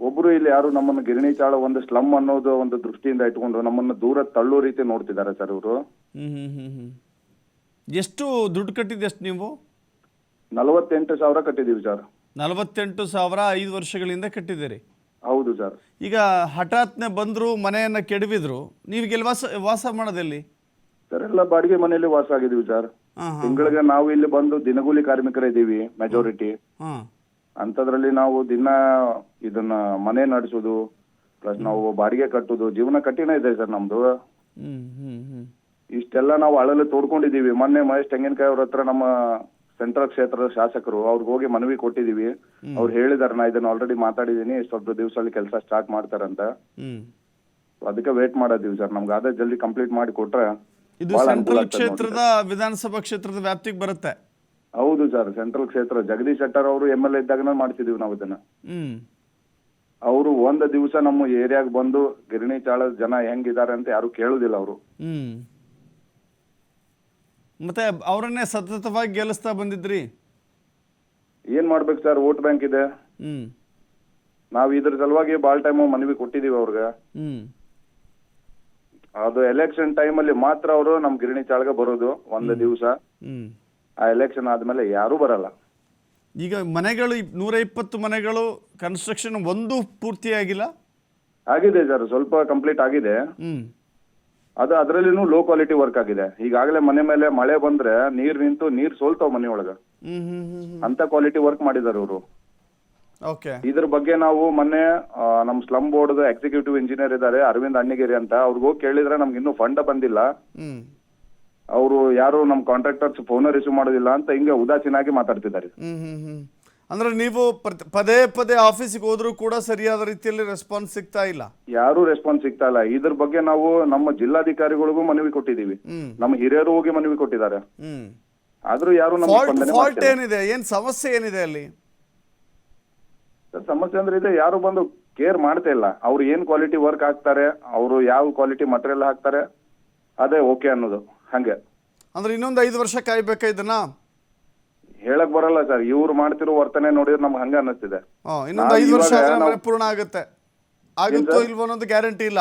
ಒಬ್ರು ಇಲ್ಲಿ ಯಾರು ನಮ್ಮನ್ನ ಗಿರಣಿ ಚಾಳ ಒಂದು ಸ್ಲಮ್ ಅನ್ನೋದು ಒಂದು ದೃಷ್ಟಿಯಿಂದ ಇಟ್ಕೊಂಡು ನಮ್ಮನ್ನ ದೂರ ತಳ್ಳೋ ರೀತಿ ನೋಡ್ತಿದ್ದಾರೆ ಸರ್ ಇವರು. ಎಷ್ಟು ದುಡ್ಡು ಕಟ್ಟಿದ್ದೆ ಎಷ್ಟು ನೀವು? ನಲವತ್ತೆಂಟು ಸಾವಿರ ಕಟ್ಟಿದೀವಿ ಸರ್. ನಲವತ್ತೆಂಟು ಸಾವಿರ ಐದು ವರ್ಷಗಳಿಂದ ಕಟ್ಟಿದ್ದೀರಿ. ಹೌದು ಸರ್. ಈಗ ಹಠಾತ್ನೆ ಬಂದರು ಮನೆಯನ್ನು ಕೆಡವಿದ್ರು ನೀವು ವಾಸ ವಾಸ ಮಾಡೋದೆಲ್ಲಿ? ಸರ್ ಎಲ್ಲ ಬಾಡಿಗೆ ಮನೆಯಲ್ಲಿ ವಾಸ ಆಗಿದೀವಿ ಸರ್. ತಿಂಗಳಿಗೆ ನಾವು ಇಲ್ಲಿ ಬಂದು ದಿನಗೂಲಿ ಕಾರ್ಮಿಕರಿದ್ದೀವಿ ಮೆಜಾರಿಟಿ ಅಂತದ್ರಲ್ಲಿ ನಾವು ದಿನ ಇದನ್ನ ಮನೆ ನಡೆಸೋದು ಪ್ಲಸ್ ನಾವು ಬಾಡಿಗೆ ಕಟ್ಟೋದು ಜೀವನ ಕಠಿಣ ಇದೆ ಸರ್ ನಮ್ದು. ಇಷ್ಟೆಲ್ಲ ನಾವು ಅಳಲು ತೋಡ್ಕೊಂಡಿದೀವಿ ಮೊನ್ನೆ ಮಹೇಶ್ ತೆಂಗಿನಕಾಯಿ ಅವ್ರ ಹತ್ರ ನಮ್ಮ ಸೆಂಟ್ರಲ್ ಕ್ಷೇತ್ರದ ಶಾಸಕರು ಅವ್ರಿಗೆ ಹೋಗಿ ಮನವಿ ಕೊಟ್ಟಿದೀವಿ ಅವ್ರು ಹೇಳಿದಾರೆ ನಾ ಇದನ್ನ ಆಲ್ರೆಡಿ ಮಾತಾಡಿದೀನಿ ಸ್ವಲ್ಪ ದಿವಸದಲ್ಲಿ ಕೆಲಸ ಸ್ಟಾರ್ಟ್ ಮಾಡ್ತಾರಂತ. ಅದಕ್ಕೆ ವೇಟ್ ಮಾಡೋದೀವಿ ಸರ್. ನಮ್ಗೆ ಅದೇ ಜಲ್ದಿ ಕಂಪ್ಲೀಟ್ ಮಾಡಿ ಕೊಟ್ರೆ ಇದು ಸೆಂಟ್ರಲ್ ಕ್ಷೇತ್ರದ ವಿಧಾನಸಭಾ ಕ್ಷೇತ್ರದ ವ್ಯಾಪ್ತಿಗೆ ಬರುತ್ತೆ. ಹೌದು ಸರ್ ಸೆಂಟ್ರಲ್ ಕ್ಷೇತ್ರ. ಜಗದೀಶ್ ಶೆಟ್ಟರ್ ಅವರು ಎಂ ಎಲ್ ಎ ಇದ್ದಾಗ ಮಾಡ್ತಿದೀವಿ ನಾವು ಇದನ್ನ. ಹ್ಞೂ ಅವರು ಒಂದ್ ದಿವಸ ನಮ್ಮ ಏರಿಯಾಗ ಬಂದು ಗಿರಣಿ ಚಾಳದ ಜನ ಹೆಂಗಿದ್ದಾರೆ ಅಂತ ಯಾರು ಕೇಳುದಿಲ್ಲ ಅವರು. ಮತ್ತೆ ಅವರನ್ನೇ ಸತತವಾಗಿ ಗೆಲ್ಲಿಸ್ತಾ ಬಂದಿದ್ರಿ? ಏನ್ ಮಾಡ್ಬೇಕು ಸರ್? ವೋಟ್ ಬ್ಯಾಂಕ್ ಇದೆ. ನಾವು ಇದ್ರ ಸಲುವಾಗಿ ಬಾಳ್ ಟೈಮ್ ಮನವಿ ಕೊಟ್ಟಿದೀವಿ ಅವ್ರಿಗೆ. ಅದು ಎಲೆಕ್ಷನ್ ಟೈಮ್ ಅಲ್ಲಿ ಮಾತ್ರ ಅವರು ನಮ್ ಗಿರಣಿ ಚಾಳಗ ಬರೋದು ಒಂದ್ ದಿವಸ. ಆ ಎಲೆಕ್ಷನ್ ಆದ್ಮೇಲೆ ಯಾರು ಬರಲ್ಲ. ಈಗ ಮನೆಗಳು ನೂರ ಇಪ್ಪತ್ತು ಮನೆಗಳು ಕನ್ಸ್ಟ್ರಕ್ಷನ್ ಒಂದು ಪೂರ್ತಿಯಾಗಿಲ್ಲ ಆಗಿದೆ ಸರ್ ಸ್ವಲ್ಪ ಕಂಪ್ಲೀಟ್ ಆಗಿದೆ. ಅದು ಅದ್ರಲ್ಲಿನೂ ಲೋ ಕ್ವಾಲಿಟಿ ವರ್ಕ್ ಆಗಿದೆ. ಈಗಾಗಲೇ ಮನೆ ಮೇಲೆ ಮಳೆ ಬಂದ್ರೆ ನೀರ್ ನಿಂತು ನೀರ್ ಸೋಲ್ತಾವ್ ಮನೆ ಒಳಗ ಹ್ಞೂ ಹ್ಞೂ ಹ್ಞೂ ಹ್ಞೂ ಅಂತ ಕ್ವಾಲಿಟಿ ವರ್ಕ್ ಮಾಡಿದಾರೆ ಅವರು ಓಕೆ ಇದ್ರ ಬಗ್ಗೆ ನಾವು ಮೊನ್ನೆ ಆ, ನಮ್ ಸ್ಲಮ್ ಬೋರ್ಡ್ ಎಕ್ಸಿಕ್ಯೂಟಿವ್ ಇಂಜಿನಿಯರ್ ಇದ್ದಾರೆ ಅರವಿಂದ್ ಅಣ್ಣಿಗೇರಿ ಅಂತ. ಅವ್ರಿಗೆ ಹೋಗಿ ಕೇಳಿದ್ರೆ ನಮ್ಗೆ ಇನ್ನೂ ಫಂಡ್ ಬಂದಿಲ್ಲ. ಅವರು ಯಾರು ನಮ್ ಕಾಂಟ್ರಾಕ್ಟರ್ಸ್ ಫೋನ್ ರಿಸೀವ್ ಮಾಡೋದಿಲ್ಲ ಅಂತ ಹಿಂಗೆ ಉದಾಸೀನಾಗಿ ಮಾತಾಡ್ತಿದ್ದಾರೆ. ಹ್ಮ್ ಹ್ಮ್ ಹ್ಮ್. ಅಂದ್ರೆ ನೀವು ಪ್ರತಿ- ಪದೇ ಪದೇ ಆಫೀಸಿಗೆ ಹೋದ್ರೂ ಕೂಡ ಸರಿಯಾದ ರೀತಿಯಲ್ಲಿ ರೆಸ್ಪಾನ್ಸ್ ಸಿಗ್ತಾ ಇಲ್ಲ? ಯಾರು ರೆಸ್ಪಾನ್ಸ್ ಸಿಗ್ತಾ ಇಲ್ಲ. ಇದ್ರ ಬಗ್ಗೆ ನಾವು ನಮ್ಮ ಜಿಲ್ಲಾಧಿಕಾರಿಗಳಿಗೂ ಮನವಿ ಕೊಟ್ಟಿದೀವಿ ಹ್ಮ್. ನಮ್ಮ ಹಿರಿಯರು ಹೋಗಿ ಮನವಿ ಕೊಟ್ಟಿದ್ದಾರೆ. ಹ್ಮ್. ಆದ್ರೂ ಯಾರು ನಮ್ಗೆ ಫಾಲ್ಟ್ ಸ್ಪಂದನೆ ಫಾಲ್ಟ್ ಮಾಡ್ತಿಲ್ಲ. ಏನಿದೆ? ಏನ್ ಸಮಸ್ಯೆ ಏನಿದೆ ಅಲ್ಲಿ? ಸಮಸ್ಯೆ ಅಂದ್ರೆ ಇದೆ ಯಾರು ಬಂದು ಕೇರ್ ಮಾಡ್ತಾ ಇಲ್ಲ. ಅವ್ರು ಏನ್ ಕ್ವಾಲಿಟಿ ವರ್ಕ್ ಹಾಕ್ತಾರೆ ಅವರು ಯಾವ ಕ್ವಾಲಿಟಿ ಮಟೀರಿಯಲ್ ಹಾಕ್ತಾರೆ ಅದೇ ಓಕೆ ಅನ್ನೋದು ಹಂಗೆ. ಅಂದ್ರೆ ಇನ್ನೊಂದು ಐದು ವರ್ಷ ಕಾಯ್ಬೇಕಾ ಇದನ್ನ? ಹೇಳಕ್ ಬರಲ್ಲ ಸರ್ ಇವ್ರು ಮಾಡ್ತಿರೋ ವರ್ತನೆ ನೋಡಿದ್ರೆ ನಮ್ಗೆ ಹಂಗ ಅನ್ನಿಸ್ತಿದೆ. ಆ, ಇನ್ನೊಂದು ಐದು ವರ್ಷ ಆದ್ರೆ ಪೂರ್ಣ ಆಗುತ್ತೆ. ಆಗುತ್ತೋ ಇಲ್ವೋ ಅನ್ನೋದು ಗ್ಯಾರಂಟಿ ಇಲ್ಲ.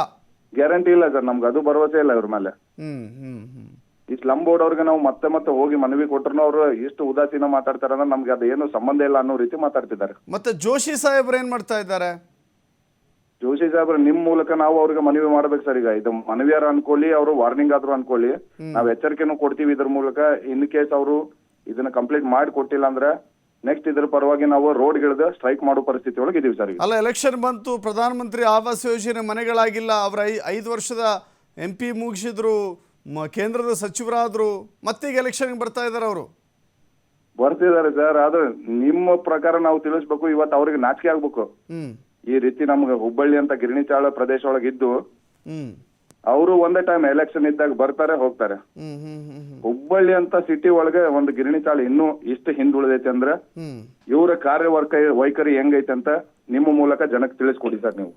ಗ್ಯಾರಂಟಿ ಇಲ್ಲ ಸರ್ ನಮ್ಗೆ ಅದು ಭರವಸೆ ಇಲ್ಲ ಇವ್ರ ಮೇಲೆ. ಹ್ಮ್ ಹ್ಮ್ ಹ್ಮ್. ಈ ಸ್ಲಮ್ ಬೋರ್ಡ್ ಅವ್ರಿಗೆ ನಾವು ಮತ್ತೆ ಮತ್ತೆ ಹೋಗಿ ಮನವಿ ಕೊಟ್ಟರು ಅವರು ಎಷ್ಟು ಉದಾಸೀನ ಮಾತಾಡ್ತಾರೆ ಅಂದ್ರೆ ನಮ್ಗೆ ಅದೇನು ಏನು ಸಂಬಂಧ ಇಲ್ಲ ಅನ್ನೋ ರೀತಿ ಮಾತಾಡ್ತಿದ್ದಾರೆ. ಮತ್ತೆ ಜೋಶಿ ಸಾಹೇಬ್ರು ಏನ್ ಮಾಡ್ತಾ ಇದ್ದಾರೆ? ಜೋಶಿ ಸಾಹೇಬ್ರ ನಿಮ್ ಮೂಲಕ ನಾವು ಅವ್ರಿಗೆ ಮನವಿ ಮಾಡ್ಬೇಕು ಸರ್ ಈಗ. ಇದು ಮನವಿಯಾರ ಅನ್ಕೊಳ್ಳಿ ಅವರು ವಾರ್ನಿಂಗ್ ಆದ್ರೂ ಅನ್ಕೊಳ್ಳಿ. ನಾವ್ ಎಚ್ಚರಿಕೆನೂ ಕೊಡ್ತೀವಿ ಇದ್ರ ಮೂಲಕ. ಇನ್ ಕೇಸ್ ಅವರು ಇದನ್ನ ಕಂಪ್ಲೀಟ್ ಮಾಡಿ ಕೊಟ್ಟಿಲ್ಲ ಅಂದ್ರೆ ನೆಕ್ಸ್ಟ್ ಇದ್ರ ಪರವಾಗಿ ನಾವು ರೋಡ್ ಗಿಳಿದ ಸ್ಟ್ರೈಕ್ ಮಾಡೋ ಪರಿಸ್ಥಿತಿ ಒಳಗೆ ಇದೀವಿ ಸರ್ ಅಲ್ಲ ಎಲೆಕ್ಷನ್ ಬಂತು ಪ್ರಧಾನಮಂತ್ರಿ ಆವಾಸ್ ಯೋಜನೆ ಮನೆಗಳಾಗಿಲ್ಲ. ಅವ್ರ ಐದು ವರ್ಷದ ಎಂ ಪಿ ಮುಗಿಸಿದ್ರು ಮ- ಕೇಂದ್ರದ ಸಚಿವರಾದ್ರು ಮತ್ತೀಗ ಎಲೆಕ್ಷನ್ ಬರ್ತಾ ಇದ್ದಾರೆ ಅವರು. ಬರ್ತಿದ್ದಾರೆ ಸರ್ ಆದ್ರೆ ನಿಮ್ಮ ಪ್ರಕಾರ ನಾವು ತಿಳಿಸ್ಬೇಕು ಇವತ್ತು ಅವ್ರಿಗೆ ನಾಚಿಕೆ ಆಗ್ಬೇಕು. ಈ ರೀತಿ ನಮ್ಗೆ ಹುಬ್ಬಳ್ಳಿ ಅಂತ ಗಿರಣಿ ಚಾಳ ಪ್ರದೇಶ ಒಳಗೆ ಇದ್ದು ಅವರು ಒಂದೇ ಟೈಮ್ ಎಲೆಕ್ಷನ್ ಇದ್ದಾಗ ಬರ್ತಾರೆ ಹೋಗ್ತಾರೆ. ಹುಬ್ಬಳ್ಳಿ ಅಂತ ಸಿಟಿ ಒಳಗೆ ಒಂದು ಗಿರಣಿ ಚಾಳ ಇನ್ನು ಇಷ್ಟು ಹಿಂದುಳಿದೈತೆ ಅಂದ್ರೆ ಇವರ ಕಾರ್ಯವರ್ಕ ವೈಖರಿ ಹೆಂಗೈತೆ ಅಂತ ನಿಮ್ಮ ಮೂಲಕ ಜನಕ್ಕೆ ತಿಳಿಸ್ಕೊಡಿ ಸರ್ ನೀವು.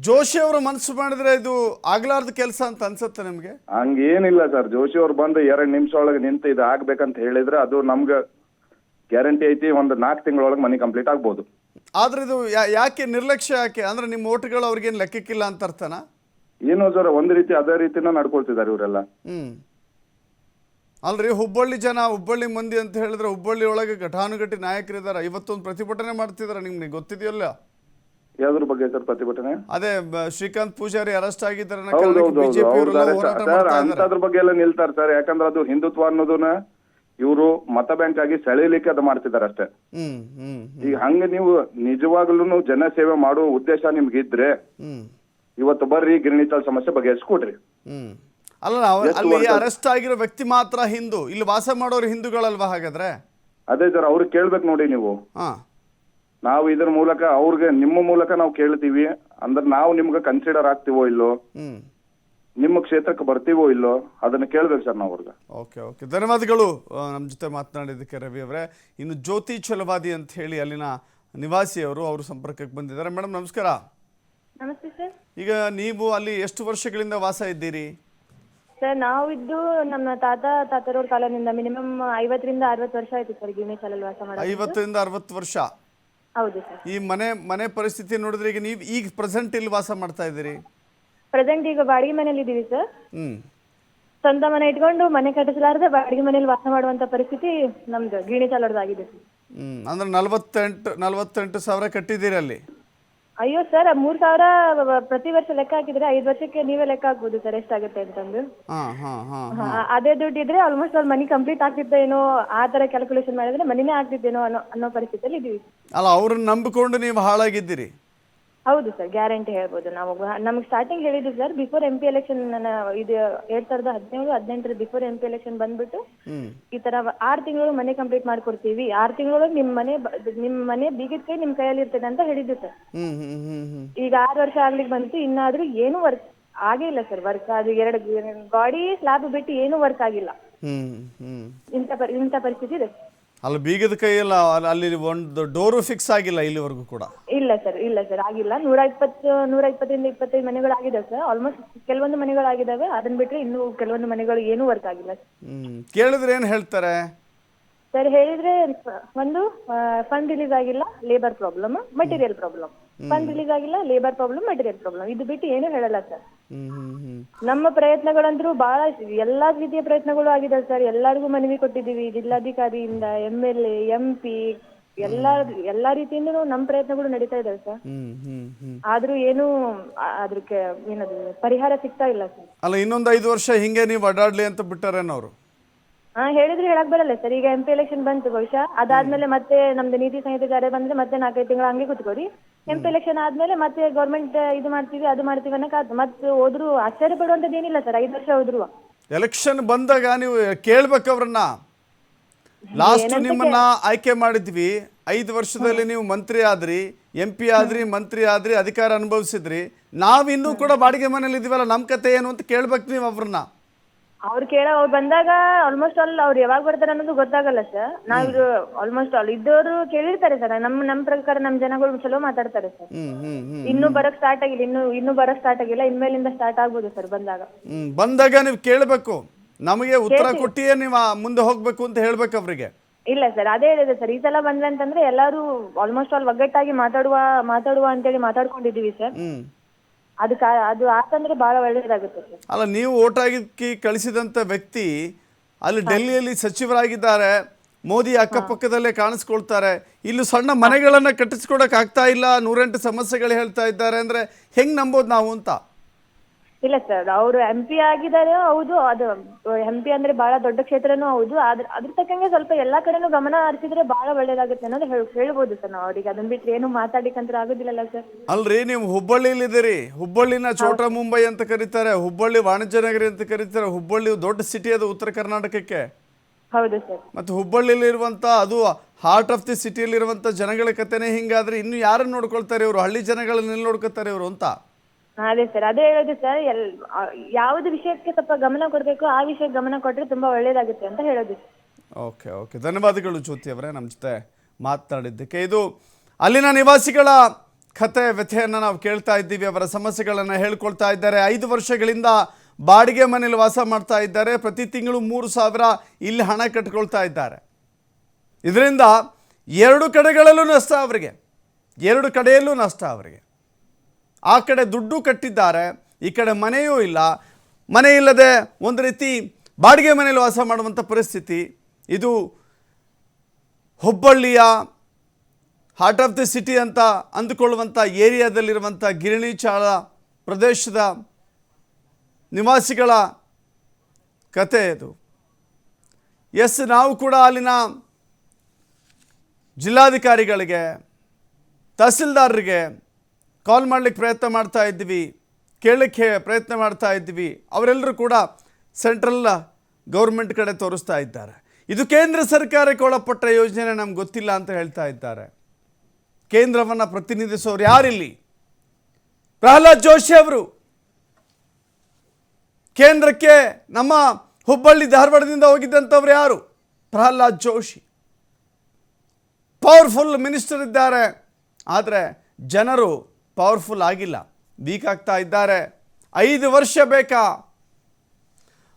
ಜೋಶಿ ಅವರು ಮನಸ್ಸು ಮಾಡಿದ್ರೆ ಇದು ಆಗ್ಲಾರ್ದ ಕೆಲಸ ಅಂತ ಅನ್ಸುತ್ತೆ ನಿಮ್ಗೆ? ಹಂಗೇನಿಲ್ಲ ಸರ್. ಜೋಶಿ ಅವ್ರು ಬಂದು ಎರಡ್ ನಿಮಿಷ ಒಳಗೆ ನಿಂತು ಇದು ಆಗ್ಬೇಕಂತ ಹೇಳಿದ್ರೆ ಅದು ನಮ್ಗೆ ಗ್ಯಾರಂಟಿ ಐತಿ ಒಂದು ನಾಲ್ಕು ತಿಂಗಳೊಳಗೆ ಮನಿ ಕಂಪ್ಲೀಟ್ ಆಗ್ಬೋದು. ಆದ್ರೆ ಇದು ಯಾ- ಯಾಕೆ ನಿರ್ಲಕ್ಷ್ಯ ಯಾಕೆ? ಅಂದ್ರೆ ನಿಮ್ಮ ಓಟ್ಗಳು ಅವ್ರಿಗೇನು ಲೆಕ್ಕಕ್ಕಿಲ್ಲ ಅಂತ ಅರ್ಥನಾ? ಏನು ಸರ್ ಒಂದ್ ರೀತಿ ಅದೇ ರೀತಿನ ನಡ್ಕೊಳ್ತಿದ್ದಾರೆ ಇವರೆಲ್ಲ. ಹ್ಮ್. ಅಲ್ರಿ ಹುಬ್ಬಳ್ಳಿ ಜನ ಹುಬ್ಬಳ್ಳಿ ಮಂದಿ ಅಂತ ಹೇಳಿದ್ರೆ ಹುಬ್ಬಳ್ಳಿ ಒಳಗೆ ಘಟಾನುಘಟಿ ನಾಯಕರಿದ್ದಾರೆ ಇವತ್ತೊಂದು ಪ್ರತಿಭಟನೆ ಮಾಡ್ತಿದ್ದಾರೆ ನಿಮ್ಗೆ ಗೊತ್ತಿದೆಯಲ್ಲ? ಯಾವ್ದ್ರ ಬಗ್ಗೆ ಸರ್ ಪ್ರತಿಭಟನೆ? ಅದೇ ಬ- ಶ್ರೀಕಾಂತ್ ಪೂಜಾರಿ ಅರೆಸ್ಟ್ ಆಗಿದ್ದಾರೆ ಸರ್ ಅಂತದ್ರ ಬಗ್ಗೆ ಎಲ್ಲ ನಿಲ್ತಾರ ಸರ್. ಯಾಕಂದ್ರೆ ಅದು ಹಿಂದುತ್ವ ಅನ್ನೋದನ್ನ ಇವರು ಮತ ಬ್ಯಾಂಕ್ ಆಗಿ ಸೆಳೆಯಲಿಕ್ಕೆ ಅದು ಮಾಡ್ತಿದ್ದಾರೆ ಅಷ್ಟೇ. ಹ್ಮ್ ಹ್ಮ್ ಹ್ಮ್, ಈಗ ಹಂಗ ನೀವು ನಿಜವಾಗ್ಲೂ ಜನ ಸೇವೆ ಮಾಡುವ ಉದ್ದೇಶ ನಿಮ್ಗೆ ಇದ್ರೆ ಹ್ಮ್. ಇವತ್ತು ಬರ್ರಿ ಗಿರಣಿಚಾಳ ಸಮಸ್ಯೆ ಬಗೆಹರಿಸ್ಕೊಡ್ರಿ. ಹ್ಮ್. ಅಲ್ಲ ನಾವು ಅಲ್ಲಿ? ಅರೆಸ್ಟ್ ಆಗಿರೋ ವ್ಯಕ್ತಿ ಮಾತ್ರ ಹಿಂದೂ. ಇಲ್ಲಿ ವಾಸ ಮಾಡೋರು ಹಿಂದೂಗಳಲ್ವಾ ಹಾಗಾದ್ರೆ? ಅದೇ ಸರ್ ಅವ್ರಿಗೆ ಕೇಳ್ಬೇಕು ನೋಡಿ ನೀವು. ಹಾ. ನಾವು ಇದ್ರ ಮೂಲಕ ಅವ್ರಿಗೆ ನಿಮ್ಮ ಮೂಲಕ ನಾವು ಕೇಳ್ತೀವಿ. ಅಂದ್ರೆ ನಾವು ನಿಮ್ಗೆ ಕನ್ಸಿಡರ್ ಆಗ್ತೀವೋ ಇಲ್ಲೋ? ಹ್ಮ್. ನಿಮ್ಮ ಕ್ಷೇತ್ರಕ್ಕೆ ಬರ್ತೀವೋ ಇಲ್ಲೋ? ಅದನ್ನ ಕೇಳ್ಬೇಕು ಸರ್ ನಾವು ಅವ್ರಿಗೆ. Okay okay. ಧನ್ಯವಾದಗಳು ನಮ್ಮ ಜೊತೆ ಮಾತನಾಡಿದ್ದಕ್ಕೆ ರವಿ ಅವರೇ. ಇನ್ನು ಜ್ಯೋತಿ ಛಲವಾದಿ ಅಂತ ಹೇಳಿ ಅಲ್ಲಿನ ನಿವಾಸಿಯವರು ಅವರು ಸಂಪರ್ಕಕ್ಕೆ ಬಂದಿದ್ದಾರೆ. ಮೇಡಮ್ ನಮಸ್ಕಾರ. ನಮಸ್ತೆ ಸರ್. ಈಗ ನೀವು ಅಲ್ಲಿ ಎಷ್ಟು ವರ್ಷಗಳಿಂದ ವಾಸ ಇದ್ದೀರಿ? ಸರ್ ನಾವಿದ್ದು ನಮ್ಮ ತಾತ ತಾತರವ್ರ ಕಾಲದಿಂದ ಮಿನಿಮಮ್ ಐವತ್ತರಿಂದ ಅರವತ್ತು ವರ್ಷ ಆಯ್ತು ಸರ್ ಗಿಣಿಚಾಲಲ್ಲಿ ವಾಸ ಮಾಡೋದು ಐವತ್ತರಿಂದ ಅರವತ್ತು ವರ್ಷ. ಹೌದು ಸರ್. ಈ ಮನೆ ಮನೆ ಪರಿಸ್ಥಿತಿ ನೋಡಿದ್ರೆ ಈಗ ನೀವು ಈಗ ಪ್ರೆಸೆಂಟ್ ಇಲ್ಲಿ ವಾಸ ಮಾಡ್ತಾ ಇದ್ದೀರಿ? ಪ್ರೆಸೆಂಟ್ ಈಗ ಬಾಡಿಗೆ ಮನೇಲಿ ಇದ್ದೀವಿ ಸರ್. ಹ್ಮ್. ಸ್ವಂತ ಮನೆ ಇಟ್ಕೊಂಡು ಮನೆ ಕಟ್ಟಿಸಲಾರದೆ ಬಾಡಿಗೆ ಮನೇಲಿ ವಾಸ ಮಾಡುವಂತ ಪರಿಸ್ಥಿತಿ ನಮ್ದು ಗಿಣಿ ಸರ್. ಹ್ಮ್. ಅಂದ್ರೆ ನಲ್ವತ್ತೆಂಟು ನಲವತ್ತೆಂಟು ಸಾವಿರ ಕಟ್ಟಿದ್ದೀರಿ ಅಲ್ಲಿ? ಅಯ್ಯೋ ಸರ್ ಮೂರ್ ಸಾವಿರ ಪ್ರತಿ ವರ್ಷ ಲೆಕ್ಕ ಹಾಕಿದ್ರೆ ಐದ್ ವರ್ಷಕ್ಕೆ ನೀವೇ ಲೆಕ್ಕ ಹಾಕ್ಬೋದು ಸರ್ ಎಷ್ಟಾಗುತ್ತೆ ಅಂತಂದು ಹಾಂ ಹಾಂ ಹಾಂ ಹಾ, ಅದೇ ದುಡ್ಡು ಇದ್ರೆ ಆಲ್ಮೋಸ್ಟ್ ಅವ್ರ ಮನಿ ಕಂಪ್ಲೀಟ್ ಆಗ್ತಿತ್ತೇನೋ ಆ ತರ ಕ್ಯಾಲ್ಕುಲೇಷನ್ ಮಾಡಿದ್ರೆ ಮನಿನೇ ಆಗ್ತಿದ್ದೇನೋ ಅನ್ನೋ ಅನ್ನೋ ಪರಿಸ್ಥಿತಿಯಲ್ಲಿ ಇದೀವಿ. ಅಲ್ಲ ಅವ್ರನ್ನ ನಂಬಿಕೊಂಡು ನೀವು ಹಾಳಾಗಿದ್ದೀರಿ. ಹೌದು ಸರ್ ಗ್ಯಾರಂಟಿ ಹೇಳ್ಬೋದು. ನಾವು ನಮ್ಗೆ ಸ್ಟಾರ್ಟಿಂಗ್ ಹೇಳಿದ್ದು sir before M P election ನನ್ನ ಇದು ಎರಡ್ ಸಾವಿರದ ಹದಿನೇಳು ಹದಿನೆಂಟರ ಬಿಫೋರ್ ಎಂ ಪಿ ಎಲೆಕ್ಷನ್ ಬಂದ್ಬಿಟ್ಟು ಈ ತರ ಆರು ತಿಂಗಳು ಮನೆ ಕಂಪ್ಲೀಟ್ ಮಾಡ್ಕೊಡ್ತೀವಿ. ಆರ್ ತಿಂಗಳು ನಿಮ್ಮ ಮನೆ ನಿಮ್ ನಿಮ್ಮ ಮನೆ ಬೀಗದ ಕೈ ನಿಮ್ಮ ಕೈಯಲ್ಲಿ ಇರ್ತದೆ ಅಂತ ಹೇಳಿದ್ದು ಸರ್. ಈಗ ಆರು ವರ್ಷ ಆಗ್ಲಿಕ್ಕೆ ಬಂತು ಇನ್ನಾದ್ರೂ ಏನು ವರ್ಕ್ ಆಗೇ ಇಲ್ಲ ಸರ್. ವರ್ಕ್ ಅದು ಎರಡು ಗಾಡಿ ಸ್ಲಾಬ್ ಬಿಟ್ಟು ಏನು ವರ್ಕ್ ಆಗಿಲ್ಲ. ಪರಿ ಇಂಥ ಪರಿಸ್ಥಿತಿ ಇದೆ. ಅಲ್ಲಿ ಬೀಗದ ಕೈಯಲ್ಲ ಅಲ್ಲಿ- ಅಲ್ಲಿ ಒಂದು ಡೋರು ಫಿಕ್ಸ್ ಆಗಿಲ್ಲ ಇಲ್ಲಿವರೆಗೂ ಕೂಡ. ಇಲ್ಲ ಸರ್ ಇಲ್ಲ ಸರ್ ಆಗಿಲ್ಲ. ನೂರ ಇಪ್ಪತ್ತು ನೂರ ಇಪ್ಪತ್ತರಿಂದ ಇಪ್ಪತ್ತೈದು ಮನೆಗಳು ಆಗಿದಾವೆ ಸರ್. ಆಲ್ಮೋಸ್ಟ್ ಕೆಲವೊಂದು ಮನೆಗಳು ಆಗಿದಾವೆ ಅದನ್ನ ಬಿಟ್ರೆ ಇನ್ನೂ ಕೆಲವೊಂದು ಮನೆಗಳು ಏನೂ ವರ್ಕ್ ಆಗಿಲ್ಲ ಹ್ಮ್ ಕೇಳಿದ್ರೆ ಏನು ಹೇಳ್ತಾರೆ? ಸರ್ ಹೇಳಿದ್ರೆ ಒಂದು ಫಂಡ್ ರಿಲೀಸ್ ಆಗಿಲ್ಲ labour problem material problem fund release ಆಗಿಲ್ಲ ಲೇಬರ್ ಪ್ರಾಬ್ಲಮ್ ಮೆಟೀರಿಯಲ್ ಪ್ರಾಬ್ಲಮ್ ಇದು ಬಿಟ್ಟು ಏನು ಹೇಳಲ್ಲ ಸರ್ ನಮ್ಮ ಪ್ರಯತ್ನಗಳಂದ್ರೂ ಬಹಳ ಎಲ್ಲಾ ರೀತಿಯ ಪ್ರಯತ್ನಗಳು ಆಗಿದೆ ಸರ್ ಎಲ್ಲರಿಗೂ ಮನವಿ ಕೊಟ್ಟಿದ್ದೀವಿ. ಜಿಲ್ಲಾಧಿಕಾರಿಯಿಂದ M L A M P ಎಲ್ಲಾ ಎಲ್ಲಾ ರೀತಿಯಿಂದನೂ ನಮ್ಮ ಪ್ರಯತ್ನಗಳು ನಡೀತಾ ಇದಾವೆ ಸರ್ ಆದ್ರೂ ಏನು ಆ- ಅದಕ್ಕೆ ಏನದು ಪರಿಹಾರ ಸಿಗ್ತಾ ಇಲ್ಲ ಸರ್ ಅಲ್ಲ ಇನ್ನೊಂದು ಐದು ವರ್ಷ ಹಿಂಗೆ ನೀವು ಅಡ್ಡಾಡ್ಲಿ ಅಂತ ಬಿಟ್ಟಾರೇನವರು ಹಾ ಹೇಳಿದ್ರೆ ಹೇಳಕ್ ಬರಲ್ಲ ಸರ್ ಈಗ ಎಂ ಪಿ ಎಲೆಕ್ಷನ್ ಬಂತು ಬಹುಶಃ. ಅದಾದ್ಮೇಲೆ ಮತ್ತೆ ನಮ್ದು ನೀತಿ ಸಂಹಿತೆ ಜಾರಿ ಬಂದ್ರೆ ಮತ್ತೆ ನಾಲ್ಕೈದು ತಿಂಗಳ ಹಂಗೆ ಕುತ್ಕೋರಿ ಎಂ ಪಿ ಎಲೆಕ್ಷನ್ ಆದ್ಮೇಲೆ ಮತ್ತೆ ಗೌರ್ಮೆಂಟ್ ಇದು ಮಾಡ್ತೀವಿ ಅದು ಮಾಡ್ತೀವಿ ಅನ್ನಕ್ ಮತ್ತೆ ಹೋದ್ರು ಆಶ್ಚರ್ಯ ಪಡುವಂತದ್ದು ಏನಿಲ್ಲ ಸರ್ ಐದು ವರ್ಷ ಹೋದ್ರು. ಎಲೆಕ್ಷನ್ ಬಂದಾಗ ನೀವು ಕೇಳ್ಬೇಕು ಅವ್ರನ್ನ. ಲಾಸ್ಟ್ ನಿಮ್ಮನ್ನ ಆಯ್ಕೆ ಮಾಡಿದ್ವಿ. ಐದು ವರ್ಷದಲ್ಲಿ ನೀವು ಮಂತ್ರಿ ಆದ್ರಿ ಎಂ ಪಿ ಆದ್ರಿ ಮಂತ್ರಿ ಆದ್ರಿ ಅಧಿಕಾರ ಅನುಭವಿಸಿದ್ರಿ. ನಾವಿನ್ನೂ ಕೂಡ ಬಾಡಿಗೆ ಮನೇಲಿ ಇದೀವಲ್ಲ ನಮ್ಮ ಕತೆ ಏನು ಅಂತ ಕೇಳ್ಬೇಕು ನೀವು ಅವ್ರನ್ನ. ಅವ್ರು ಕೇಳ ಅವ್ರು ಬಂದಾಗ ಆಲ್ಮೋಸ್ಟ್ ಆಲ್ ಅವ್ರು ಯಾವಾಗ ಬರ್ತಾರೆ ಅನ್ನೋದು ಗೊತ್ತಾಗಲ್ಲ ಸರ್ ನಾವ್ ಆಲ್ಮೋಸ್ಟ್ ಆಲ್ ಇದ್ದವರು ಕೇಳಿರ್ತಾರೆ ಸರ್ ನಮ್ ನಮ್ ಪ್ರಕಾರ ನಮ್ ಜನಗಳು ಚಲೋ ಮಾತಾಡ್ತಾರೆ ಸರ್ ಹ್ಮ್ ಹ್ಮ್ ಹ್ಮ್ ಇನ್ನೂ ಬರಕ್ ಸ್ಟಾರ್ಟ್ ಆಗಿಲ್ಲ. ಇನ್ನು ಇನ್ನೂ ಬರಕ್ ಸ್ಟಾರ್ಟ್ ಆಗಿಲ್ಲ. ಇನ್ಮೇಲಿಂದ ಸ್ಟಾರ್ಟ್ ಆಗ್ಬೋದು ಸರ್ ಬಂದಾಗ. ಹ್ಮ್ ಬಂದಾಗ ನೀವು ಕೇಳಬೇಕು. ನಮಗೆ ಉತ್ತರ ಕೊಟ್ಟಿಯೇ ನೀವು ಆ ಮುಂದೆ ಹೋಗ್ಬೇಕು ಅಂತ ಹೇಳ್ಬೇಕು ಅವರಿಗೆ. ಇಲ್ಲ ಸರ್ ಅದೇ ಹೇಳಿದೆ ಸರ್ ಈ ಸಲ ಬಂದ್ರೆ ಅಂತಂದ್ರೆ ಎಲ್ಲಾರು ಆಲ್ಮೋಸ್ಟ್ ಆಲ್ ಒಗ್ಗಟ್ಟಾಗಿ ಮಾತಾಡುವ ಮಾತಾಡುವ ಅಂತೇಳಿ ಮಾತಾಡ್ಕೊಂಡಿದೀವಿ ಸರ್ ಹ್ಮ್. ಅದಕ್ಕೆ ಅದು ಆತಂದ್ರೆ ಬಹಳ ಒಳ್ಳೇದಾಗುತ್ತೆ ಸರ್. ಅಲ್ಲ ನೀವು ಓಟ್ ಆಗಿ ಕಳಿಸಿದಂಥ ವ್ಯಕ್ತಿ ಅಲ್ಲಿ ಡೆಲ್ಲಿಯಲ್ಲಿ ಸಚಿವರಾಗಿದ್ದಾರೆ ಮೋದಿ ಅಕ್ಕಪಕ್ಕದಲ್ಲೇ ಕಾಣಿಸ್ಕೊಳ್ತಾರೆ. ಇಲ್ಲಿ ಸಣ್ಣ ಮನೆಗಳನ್ನು ಕಟ್ಟಿಸ್ಕೊಡಕ್ ಆಗ್ತಾ ಇಲ್ಲ ನೂರೆಂಟು ಸಮಸ್ಯೆಗಳು ಹೇಳ್ತಾ ಇದ್ದಾರೆ ಅಂದ್ರೆ ಹೆಂಗ್ ನಂಬೋದು ನಾವು ಅಂತ? ಇಲ್ಲ ಸರ್ ಅವರು ಎಂ ಪಿ ಆಗಿದ್ದಾರೆ ಹೌದು ಅದು ಎಂ ಪಿ ಅಂದ್ರೆ ಬಹಳ ದೊಡ್ಡ ಕ್ಷೇತ್ರನೂ ಹೌದು ಆದ್ರೆ ಅದ್ರ ತಕ್ಕಂಗೆ ಸ್ವಲ್ಪ ಎಲ್ಲಾ ಕಡೆನು ಗಮನ ಹರಿಸಿದ್ರೆ ಬಹಳ ಒಳ್ಳೇದಾಗುತ್ತೆ ಅನ್ನೋದು ಹೇಳ್ ಹೇಳ್ಬೋದು ಸರ್ ನಾವು ಅವ್ರಿಗೆ. ಅದನ್ನ ಬಿಟ್ರೆ ಏನು ಮಾತಾಡ್ಲಿಕ್ಕಂತ ಆಗೋದಿಲ್ಲಲ್ಲ ಸರ್ ಅಲ್ರಿ ನೀವು ಹುಬ್ಬಳ್ಳಿಲಿ ಇದೀರಿ ಹುಬ್ಬಳ್ಳಿನ ಚೋಟ ಮುಂಬೈ ಅಂತ ಕರೀತಾರೆ ಹುಬ್ಬಳ್ಳಿ ವಾಣಿಜ್ಯ ನಗರಿ ಅಂತ ಕರೀತಾರೆ ಹುಬ್ಬಳ್ಳಿ ದೊಡ್ಡ ಸಿಟಿ ಅದು ಉತ್ತರ ಕರ್ನಾಟಕಕ್ಕೆ. ಹೌದು ಸರ್ ಮತ್ತು ಹುಬ್ಬಳ್ಳಿಲಿರುವಂಥ ಅದು ಹಾರ್ಟ್ ಆಫ್ ದಿ ಸಿಟಿಯಲ್ಲಿರುವಂಥ ಜನಗಳ ಕಥೆನೇ ಹಿಂಗಾದ್ರೆ ಇನ್ನು ಯಾರನ್ನು ನೋಡ್ಕೊಳ್ತಾರೆ ಇವರು? ಹಳ್ಳಿ ಜನಗಳನ್ನ ನೋಡ್ಕೊತಾರೆ ಇವರು ಅಂತ? ಅದೇ ಸರ್ ಅದೇ ಹೇಳೋದು ಸರ್ ಯಾವ್ದು ವಿಷಯಕ್ಕೆ ಸ್ವಲ್ಪ ಗಮನ ಕೊಡ್ಬೇಕು, ಆ ವಿಷಯಕ್ಕೆ ಗಮನ ಕೊಟ್ರೆ ತುಂಬಾ ಒಳ್ಳೇದಾಗುತ್ತೆ ಅಂತ ಹೇಳೋದು. Okay okay. ಧನ್ಯವಾದಗಳು ಜ್ಯೋತಿ ಅವರೇ ನಮ್ಮ ಜೊತೆ ಮಾತನಾಡಿದ್ದಕ್ಕೆ. ಇದು ಅಲ್ಲಿನ ನಿವಾಸಿಗಳ ಕತೆ, ವ್ಯಥೆಯನ್ನು ನಾವು ಕೇಳ್ತಾ ಇದ್ದೀವಿ. ಅವರ ಸಮಸ್ಯೆಗಳನ್ನು ಹೇಳ್ಕೊಳ್ತಾ ಇದ್ದಾರೆ. ಐದು ವರ್ಷಗಳಿಂದ ಬಾಡಿಗೆ ಮನೇಲಿ ವಾಸ ಮಾಡ್ತಾ ಇದ್ದಾರೆ. ಪ್ರತಿ ತಿಂಗಳು ಮೂರು ಸಾವಿರ ಇಲ್ಲಿ ಹಣ ಕಟ್ಕೊಳ್ತಾ ಇದ್ದಾರೆ. ಇದರಿಂದ ಎರಡು ಕಡೆಗಳಲ್ಲೂ ನಷ್ಟ ಅವರಿಗೆ. ಎರಡು ಕಡೆಯಲ್ಲೂ ನಷ್ಟ ಅವರಿಗೆ. ಆ ಕಡೆ ದುಡ್ಡು ಕಟ್ಟಿದ್ದಾರೆ, ಈ ಕಡೆ ಮನೆಯೂ ಇಲ್ಲ. ಮನೆ ಇಲ್ಲದೆ ಒಂದು ರೀತಿ ಬಾಡಿಗೆ ಮನೆಯಲ್ಲಿ ವಾಸ ಮಾಡುವಂಥ ಪರಿಸ್ಥಿತಿ. ಇದು ಹುಬ್ಬಳ್ಳಿಯ ಹಾರ್ಟ್ ಆಫ್ ದಿ ಸಿಟಿ ಅಂತ ಅಂದುಕೊಳ್ಳುವಂಥ ಏರಿಯಾದಲ್ಲಿರುವಂಥ ಗಿರಣಿಚಾಳ ಪ್ರದೇಶದ ನಿವಾಸಿಗಳ ಕತೆ ಇದು. ಎಸ್, ನಾವು ಕೂಡ ಅಲ್ಲಿನ ಜಿಲ್ಲಾಧಿಕಾರಿಗಳಿಗೆ, ತಹಸೀಲ್ದಾರರಿಗೆ ಕಾಲ್ ಮಾಡಲಿಕ್ಕೆ ಪ್ರಯತ್ನ ಮಾಡ್ತಾ ಇದ್ವಿ ಕೇಳಲಿಕ್ಕೆ ಪ್ರಯತ್ನ ಮಾಡ್ತಾ ಇದ್ವಿ ಅವರೆಲ್ಲರೂ ಕೂಡ ಸೆಂಟ್ರಲ್ ಗೌರ್ಮೆಂಟ್ ಕಡೆ ತೋರಿಸ್ತಾ ಇದ್ದಾರೆ. ಇದು ಕೇಂದ್ರ ಸರ್ಕಾರಕ್ಕೆ ಒಳಪಟ್ಟ ಯೋಜನೆ ನಮ್ಗೆ ಗೊತ್ತಿಲ್ಲ ಅಂತ ಹೇಳ್ತಾ ಇದ್ದಾರೆ. ಕೇಂದ್ರವನ್ನು ಪ್ರತಿನಿಧಿಸೋರು ಯಾರಿಲ್ಲಿ? ಪ್ರಹ್ಲಾದ್ ಜೋಶಿ ಅವರು. ಕೇಂದ್ರಕ್ಕೆ ನಮ್ಮ ಹುಬ್ಬಳ್ಳಿ ಧಾರವಾಡದಿಂದ ಹೋಗಿದ್ದಂಥವ್ರು ಯಾರು? ಪ್ರಹ್ಲಾದ್ ಜೋಶಿ. ಪವರ್ಫುಲ್ ಮಿನಿಸ್ಟರ್ ಇದ್ದಾರೆ. ಆದರೆ ಜನರು ಪವರ್ಫುಲ್ ಆಗಿಲ್ಲ. ವೀಕ್ ಆಗ್ತಾ ಇದ್ದಾರೆ. ಐದು ವರ್ಷ ಬೇಕಾ?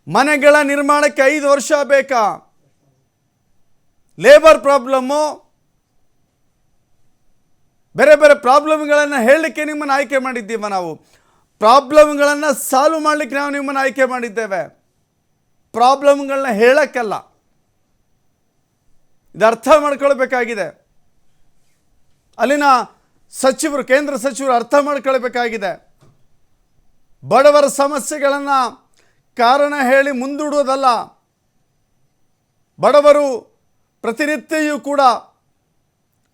ಮನೆಗಳ ನಿರ್ಮಾಣಕ್ಕೆ ಐದು ವರ್ಷ ಬೇಕಾ? Labour problem? ಬೇರೆ ಬೇರೆ ಪ್ರಾಬ್ಲಮ್ಗಳನ್ನು ಹೇಳಲಿಕ್ಕೆ ನಿಮ್ಮನ್ನು ಆಯ್ಕೆ ಮಾಡಿದ್ದೀವ ನಾವು. ಪ್ರಾಬ್ಲಮ್ಗಳನ್ನು ಸಾಲ್ವ್ ಮಾಡಲಿಕ್ಕೆ ನಾವು ನಿಮ್ಮನ್ನು ಆಯ್ಕೆ ಮಾಡಿದ್ದೇವೆ. ಪ್ರಾಬ್ಲಮ್ಗಳನ್ನ ಹೇಳಕ್ಕಲ್ಲ. ಇದು ಅರ್ಥ ಮಾಡ್ಕೊಳ್ಬೇಕಾಗಿದೆ. ಅಲ್ಲಿನ ಸಚಿವರು, ಕೇಂದ್ರ ಸಚಿವರು ಅರ್ಥ ಮಾಡ್ಕೊಳ್ಬೇಕಾಗಿದೆ. ಬಡವರ ಸಮಸ್ಯೆಗಳನ್ನು ಕಾರಣ ಹೇಳಿ ಮುಂದೂಡುವುದಲ್ಲ. ಬಡವರು ಪ್ರತಿನಿತ್ಯವೂ ಕೂಡ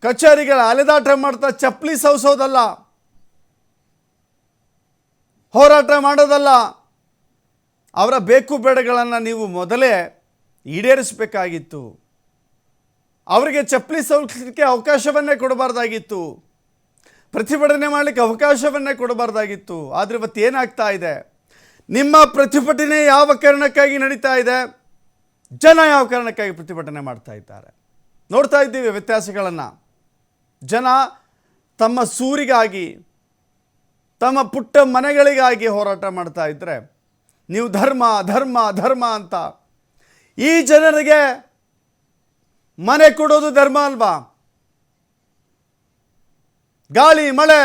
ಕಚೇರಿಗಳ ಅಲೆದಾಟ ಮಾಡ್ತಾ ಚಪ್ಪಲಿ ಸವಸೋದಲ್ಲ ಹೋರಾಟ ಮಾಡೋದಲ್ಲ. ಅವರ ಬೇಕು ಬೇಡಗಳನ್ನು ನೀವು ಮೊದಲೇ ಈಡೇರಿಸಬೇಕಾಗಿತ್ತು. ಅವರಿಗೆ ಚಪ್ಪಲಿ ಸವಲಿಕ್ಕೆ ಅವಕಾಶವನ್ನೇ ಕೊಡಬಾರ್ದಾಗಿತ್ತು. ಪ್ರತಿಭಟನೆ ಮಾಡಲಿಕ್ಕೆ ಅವಕಾಶವನ್ನೇ ಕೊಡಬಾರ್ದಾಗಿತ್ತು. ಆದರೆ ಇವತ್ತು ಏನಾಗ್ತಾ ಇದೆ? ನಿಮ್ಮ ಪ್ರತಿಭಟನೆ ಯಾವ ಕಾರಣಕ್ಕಾಗಿ ನಡೀತಾ ಇದೆ? ಜನ ಯಾವ ಕಾರಣಕ್ಕಾಗಿ ಪ್ರತಿಭಟನೆ ಮಾಡ್ತಾ ಇದ್ದಾರೆ? ನೋಡ್ತಾ ಇದ್ದೀವಿ ವ್ಯತ್ಯಾಸಗಳನ್ನು. ಜನ ತಮ್ಮ ಸೂರಿಗಾಗಿ, ತಮ್ಮ ಪುಟ್ಟ ಮನೆಗಳಿಗಾಗಿ ಹೋರಾಟ ಮಾಡ್ತಾ ಇದ್ದರೆ ನೀವು ಧರ್ಮ ಧರ್ಮ ಧರ್ಮ ಅಂತ ಈ ಜನರಿಗೆ ಮನೆ ಕೊಡೋದು ಧರ್ಮ ಅಲ್ವಾ? ಗಾಳಿ, ಮಳೆ,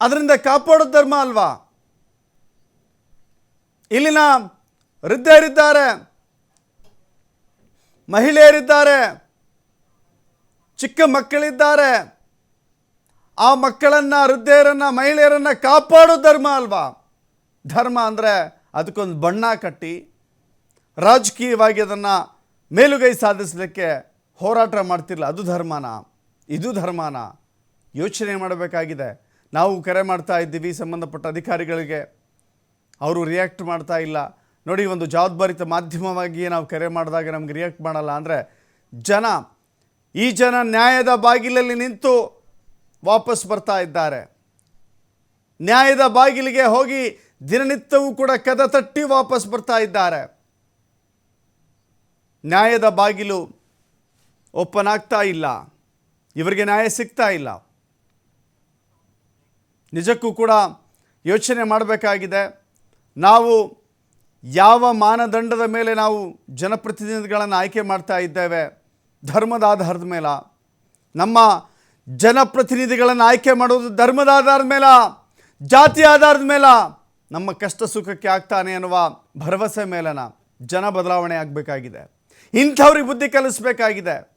ಅದರಿಂದ ಕಾಪಾಡೋ ಧರ್ಮ ಅಲ್ವಾ? ಇಲ್ಲಿನ ವೃದ್ಧರಿದ್ದಾರೆ, ಮಹಿಳೆಯರಿದ್ದಾರೆ, ಚಿಕ್ಕ ಮಕ್ಕಳಿದ್ದಾರೆ. ಆ ಮಕ್ಕಳನ್ನು, ವೃದ್ಧೆಯರನ್ನು, ಮಹಿಳೆಯರನ್ನು ಕಾಪಾಡೋ ಧರ್ಮ ಅಲ್ವಾ? ಧರ್ಮ ಅಂದರೆ ಅದಕ್ಕೊಂದು ಬಣ್ಣ ಕಟ್ಟಿ, ರಾಜಕೀಯವಾಗಿ ಅದನ್ನು ಮೇಲುಗೈ ಸಾಧಿಸಲಿಕ್ಕೆ ಹೋರಾಟ ಮಾಡ್ತಿರಲ್ಲ ಅದು ಧರ್ಮನ? ಇದು ಧರ್ಮನ. ಯೋಚನೆ ಮಾಡಬೇಕಾಗಿದೆ. ನಾವು ಕರೆ ಮಾಡ್ತಾ ಇದ್ದೀವಿ ಸಂಬಂಧಪಟ್ಟ ಅಧಿಕಾರಿಗಳಿಗೆ. ಅವರು ರಿಯಾಕ್ಟ್ ಮಾಡ್ತಾ ಇಲ್ಲ. ನೋಡಿ, ಒಂದು ಜವಾಬ್ದಾರಿತ ಮಾಧ್ಯಮವಾಗಿ ನಾವು ಕರೆ ಮಾಡಿದಾಗ ನಮ್ಗೆ ರಿಯಾಕ್ಟ್ ಮಾಡಲ್ಲ ಅಂದರೆ ಜನ, ಈ ಜನ ನ್ಯಾಯದ ಬಾಗಿಲಲ್ಲಿ ನಿಂತು ವಾಪಸ್ ಬರ್ತಾ ಇದ್ದಾರೆ. ನ್ಯಾಯದ ಬಾಗಿಲಿಗೆ ಹೋಗಿ ದಿನನಿತ್ಯವೂ ಕೂಡ ಕದ ತಟ್ಟಿ ವಾಪಸ್ ಬರ್ತಾ ಇದ್ದಾರೆ. ನ್ಯಾಯದ ಬಾಗಿಲು ಓಪನ್ ಆಗ್ತಾ ಇಲ್ಲ. ಇವರಿಗೆ ನ್ಯಾಯ ಸಿಗ್ತಾ ಇಲ್ಲ. ನಿಜಕ್ಕೂ ಕೂಡ ಯೋಚನೆ ಮಾಡಬೇಕಾಗಿದೆ. ನಾವು ಯಾವ ಮಾನದಂಡದ ಮೇಲೆ ನಾವು ಜನಪ್ರತಿನಿಧಿಗಳನ್ನು ಆಯ್ಕೆ ಮಾಡ್ತಾ ಇದ್ದೇವೆ, ಧರ್ಮದ ಆಧಾರದ ಮೇಲ, ನಮ್ಮ ಜನಪ್ರತಿನಿಧಿಗಳನ್ನು ಆಯ್ಕೆ ಮಾಡೋದು ಧರ್ಮದ ಆಧಾರದ ಮೇಲ, ಜಾತಿ ಆಧಾರದ ಮೇಲ, ನಮ್ಮ ಕಷ್ಟ ಸುಖಕ್ಕೆ ಆಗ್ತಾನೆ ಅನ್ನುವ ಭರವಸೆ ಮೇಲನ ಜನ ಬದಲಾವಣೆ ಆಗಬೇಕಾಗಿದೆ. ಇಂಥವ್ರಿಗೆ ಬುದ್ಧಿ ಕಲಿಸ್ಬೇಕಾಗಿದೆ.